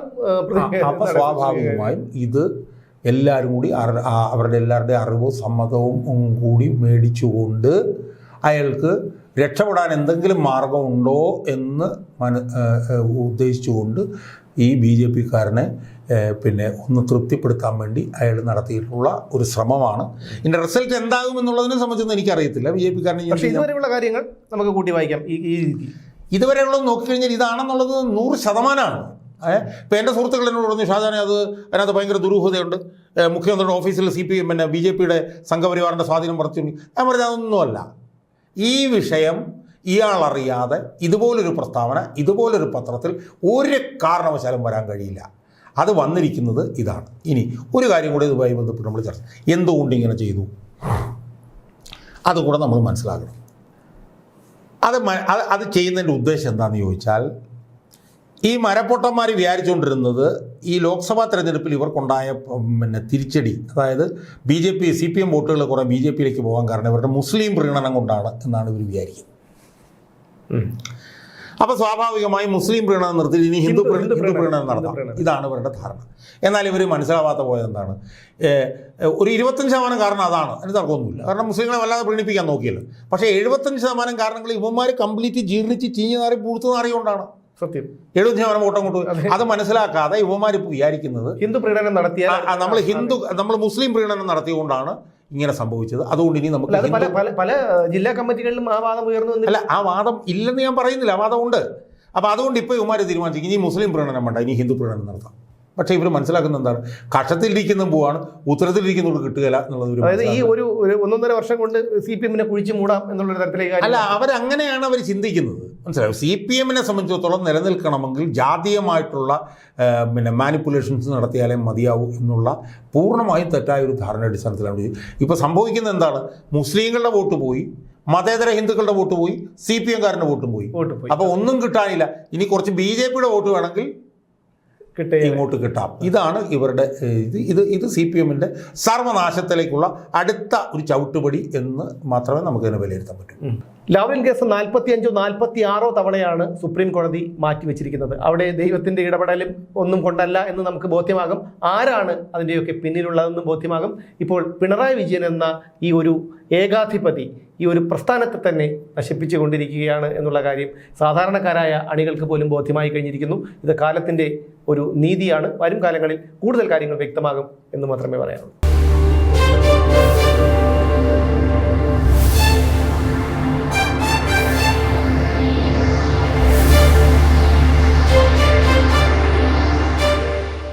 സ്വാഭാവികമായും ഇത് എല്ലാവരും കൂടി അവരുടെ എല്ലാവരുടെ അറിവും സമ്മതവും കൂടി മേടിച്ചുകൊണ്ട് അയാൾക്ക് രക്ഷപ്പെടാൻ എന്തെങ്കിലും മാർഗമുണ്ടോ എന്ന് മന ഉദ്ദേശിച്ചുകൊണ്ട് ഈ ബി ജെ പിക്കാരനെ പിന്നെ ഒന്ന് തൃപ്തിപ്പെടുത്താൻ വേണ്ടി അയാൾ നടത്തിയിട്ടുള്ള ഒരു ശ്രമമാണ്. ഇതിന്റെ റിസൾട്ട് എന്താകും എന്നുള്ളതിനെ സംബന്ധിച്ചൊന്നും എനിക്കറിയത്തില്ല. ബി ജെ പക്ഷേ പിക്കാരനെ ഇതുവരെയുള്ള കാര്യങ്ങൾ നമുക്ക് കൂട്ടി വായിക്കാം ഈ ഈ രീതി. ഇതുവരെയുള്ളത് നോക്കിക്കഴിഞ്ഞാൽ ഇതാണെന്നുള്ളത് നൂറ് ശതമാനമാണ്. ഏഹ് ഇപ്പം എന്റെ സുഹൃത്തുക്കൾ എന്നോട് പറഞ്ഞു ഷാജാനെ അത് അതിനകത്ത് ഭയങ്കര ദുരൂഹതയുണ്ട്. മുഖ്യമന്ത്രിയുടെ ഓഫീസിൽ സി പി എം പിന്നെ ബി ജെ പിയുടെ സംഘപരിവാറിന്റെ സ്വാധീനം വർദ്ധിച്ചു ഞാൻ പറഞ്ഞത് അതൊന്നുമല്ല. ഈ വിഷയം ഇയാളറിയാതെ ഇതുപോലൊരു പ്രസ്താവന ഇതുപോലൊരു പത്രത്തിൽ ഒരു കാരണവശാലും വരാൻ കഴിയില്ല. അത് വന്നിരിക്കുന്നത് ഇതാണ്. ഇനി ഒരു കാര്യം കൂടി ഇതുമായി ബന്ധപ്പെട്ട് നമ്മൾ ചർച്ച എന്തുകൊണ്ട് ഇങ്ങനെ ചെയ്തു? അതുകൂടെ നമ്മൾ മനസ്സിലാക്കണം. അത് അത് ചെയ്യുന്നതിന്റെ ഉദ്ദേശം എന്താണെന്ന് ചോദിച്ചാൽ ഈ മരപ്പൊട്ടന്മാർ വിചാരിച്ചുകൊണ്ടിരുന്നത് ഈ ലോക്സഭാ തെരഞ്ഞെടുപ്പിൽ ഇവർക്കുണ്ടായ പിന്നെ തിരിച്ചടി അതായത് B J P C P M വോട്ടുകൾ കുറേ ബി ജെ പിയിലേക്ക് പോകാൻ കാരണം ഇവരുടെ മുസ്ലിം പ്രീണനം കൊണ്ടാണ് എന്നാണ് ഇവർ വിചാരിക്കുന്നത്. അപ്പോൾ സ്വാഭാവികമായി മുസ്ലിം പ്രീണനം നിർത്തി ഇനി ഹിന്ദു ഹിന്ദു- പ്രീ- ഹിന്ദു ഹിന്ദു പ്രീണനം, നടത്താം. ഇതാണ് ഇവരുടെ ധാരണ. എന്നാൽ ഇവർ മനസ്സിലാവാത്ത പോയത് എന്താണ്? ഒരു ഇരുപത്തഞ്ച് ശതമാനം കാരണം അതാണ്. അതിന് തർക്കമൊന്നുമില്ല. കാരണം മുസ്ലിങ്ങളെ വല്ലാതെ പ്രീണിപ്പിക്കാൻ നോക്കിയല്ലോ. പക്ഷേ എഴുപത്തഞ്ച് ശതമാനം കാരണങ്ങൾ ഇവന്മാർ കംപ്ലീറ്റ് ജീർണിച്ച് ചീഞ്ഞ് നാറി പൂർത്ത് നാറിയുകൊണ്ടാണ് സത്യം. എഴുപത്തി ശതമാനം വോട്ടം കൊണ്ടു അത്. മനസ്സിലാക്കാതെ യുവമാർ വിചാരിക്കുന്നത് ഹിന്ദു പ്രീണനം നടത്തിയ നമ്മൾ ഹിന്ദു നമ്മൾ മുസ്ലിം പ്രീണനം നടത്തിയതുകൊണ്ടാണ് ഇങ്ങനെ സംഭവിച്ചത്. അതുകൊണ്ട് ഇനി നമുക്ക് പല പല പല ജില്ലാ കമ്മിറ്റികളിലും ആ വാദം ഉയർന്നു അല്ല ആ വാദം ഇല്ലെന്ന് ഞാൻ പറയുന്നില്ല. ആ വാദം ഉണ്ട് അപ്പോൾ അതുകൊണ്ട് ഇപ്പോൾ ഇവന്മാർ തീരുമാനിച്ചു. ഇനി മുസ്ലിം പ്രീണനം വേണ്ട ഇനി ഹിന്ദു പ്രീണനം നടത്താം. പക്ഷേ ഇവർ മനസ്സിലാക്കുന്ന എന്താണ്? കഷത്തിലിരിക്കുന്ന പോവാണ് ഉത്തരത്തിലിരിക്കുന്നവർക്ക് കിട്ടുകയില്ല എന്നുള്ളത് അതായത് ഈ ഒരു ഒന്നൊന്നര വർഷം കൊണ്ട് സി പി എമ്മിനെ കുഴിച്ചു മൂടാം എന്നുള്ള തരത്തിലേക്ക് അല്ല അവരങ്ങനെയാണ് അവർ ചിന്തിക്കുന്നത്. മനസ്സിലായോ? സി പി എമ്മിനെ സംബന്ധിച്ചിടത്തോളം നിലനിൽക്കണമെങ്കിൽ ജാതീയമായിട്ടുള്ള പിന്നെ മാനിപ്പുലേഷൻസ് നടത്തിയാലേ മതിയാവൂ എന്നുള്ള പൂർണമായും തെറ്റായ ഒരു ധാരണ അടിസ്ഥാനത്തിലാണ്. ഇപ്പോൾ സംഭവിക്കുന്നത് എന്താണ്? മുസ്ലിങ്ങളുടെ വോട്ട് പോയി മതേതര ഹിന്ദുക്കളുടെ വോട്ട് പോയി സി പി എംകാരന്റെ വോട്ടും പോയി. വോട്ട് പോയി. അപ്പോൾ ഒന്നും കിട്ടാനില്ല. ഇനി കുറച്ച് ബി ജെ പിയുടെ വോട്ട് വേണമെങ്കിൽ ഇങ്ങോട്ട് കിട്ടാം. ഇതാണ് ഇവരുടെ ഇത് ഇത് ഇത് സി പി എമ്മിന്റെ സർവനാശത്തിലേക്കുള്ള അടുത്ത ഒരു ചവിട്ടുപടി എന്ന് മാത്രമേ നമുക്കതിനെ വിലയിരുത്താൻ പറ്റൂ. ലാവ്ലിൻ കേസ് നാൽപ്പത്തി അഞ്ചോ നാൽപ്പത്തി ആറോ തവണയാണ് സുപ്രീം കോടതി മാറ്റിവെച്ചിരിക്കുന്നത്. അവിടെ ദൈവത്തിന്റെ ഇടപെടലും ഒന്നും കൊണ്ടല്ല എന്ന് നമുക്ക് ബോധ്യമാകും. ആരാണ് അതിന്റെയൊക്കെ പിന്നിലുള്ളതെന്നും ബോധ്യമാകും. ഇപ്പോൾ പിണറായി വിജയൻ എന്ന ഈ ഒരു ഏകാധിപതി ഈ ഒരു പ്രസ്ഥാനത്തെ തന്നെ നശിപ്പിച്ചു കൊണ്ടിരിക്കുകയാണ് എന്നുള്ള കാര്യം സാധാരണക്കാരായ അണികൾക്ക് പോലും ബോധ്യമായി കഴിഞ്ഞിരിക്കുന്നു. ഇത് കാലത്തിന്റെ ഒരു നീതിയാണ്. വരും കാലങ്ങളിൽ കൂടുതൽ കാര്യങ്ങൾ വ്യക്തമാകും എന്ന് മാത്രമേ പറയാനുള്ളൂ.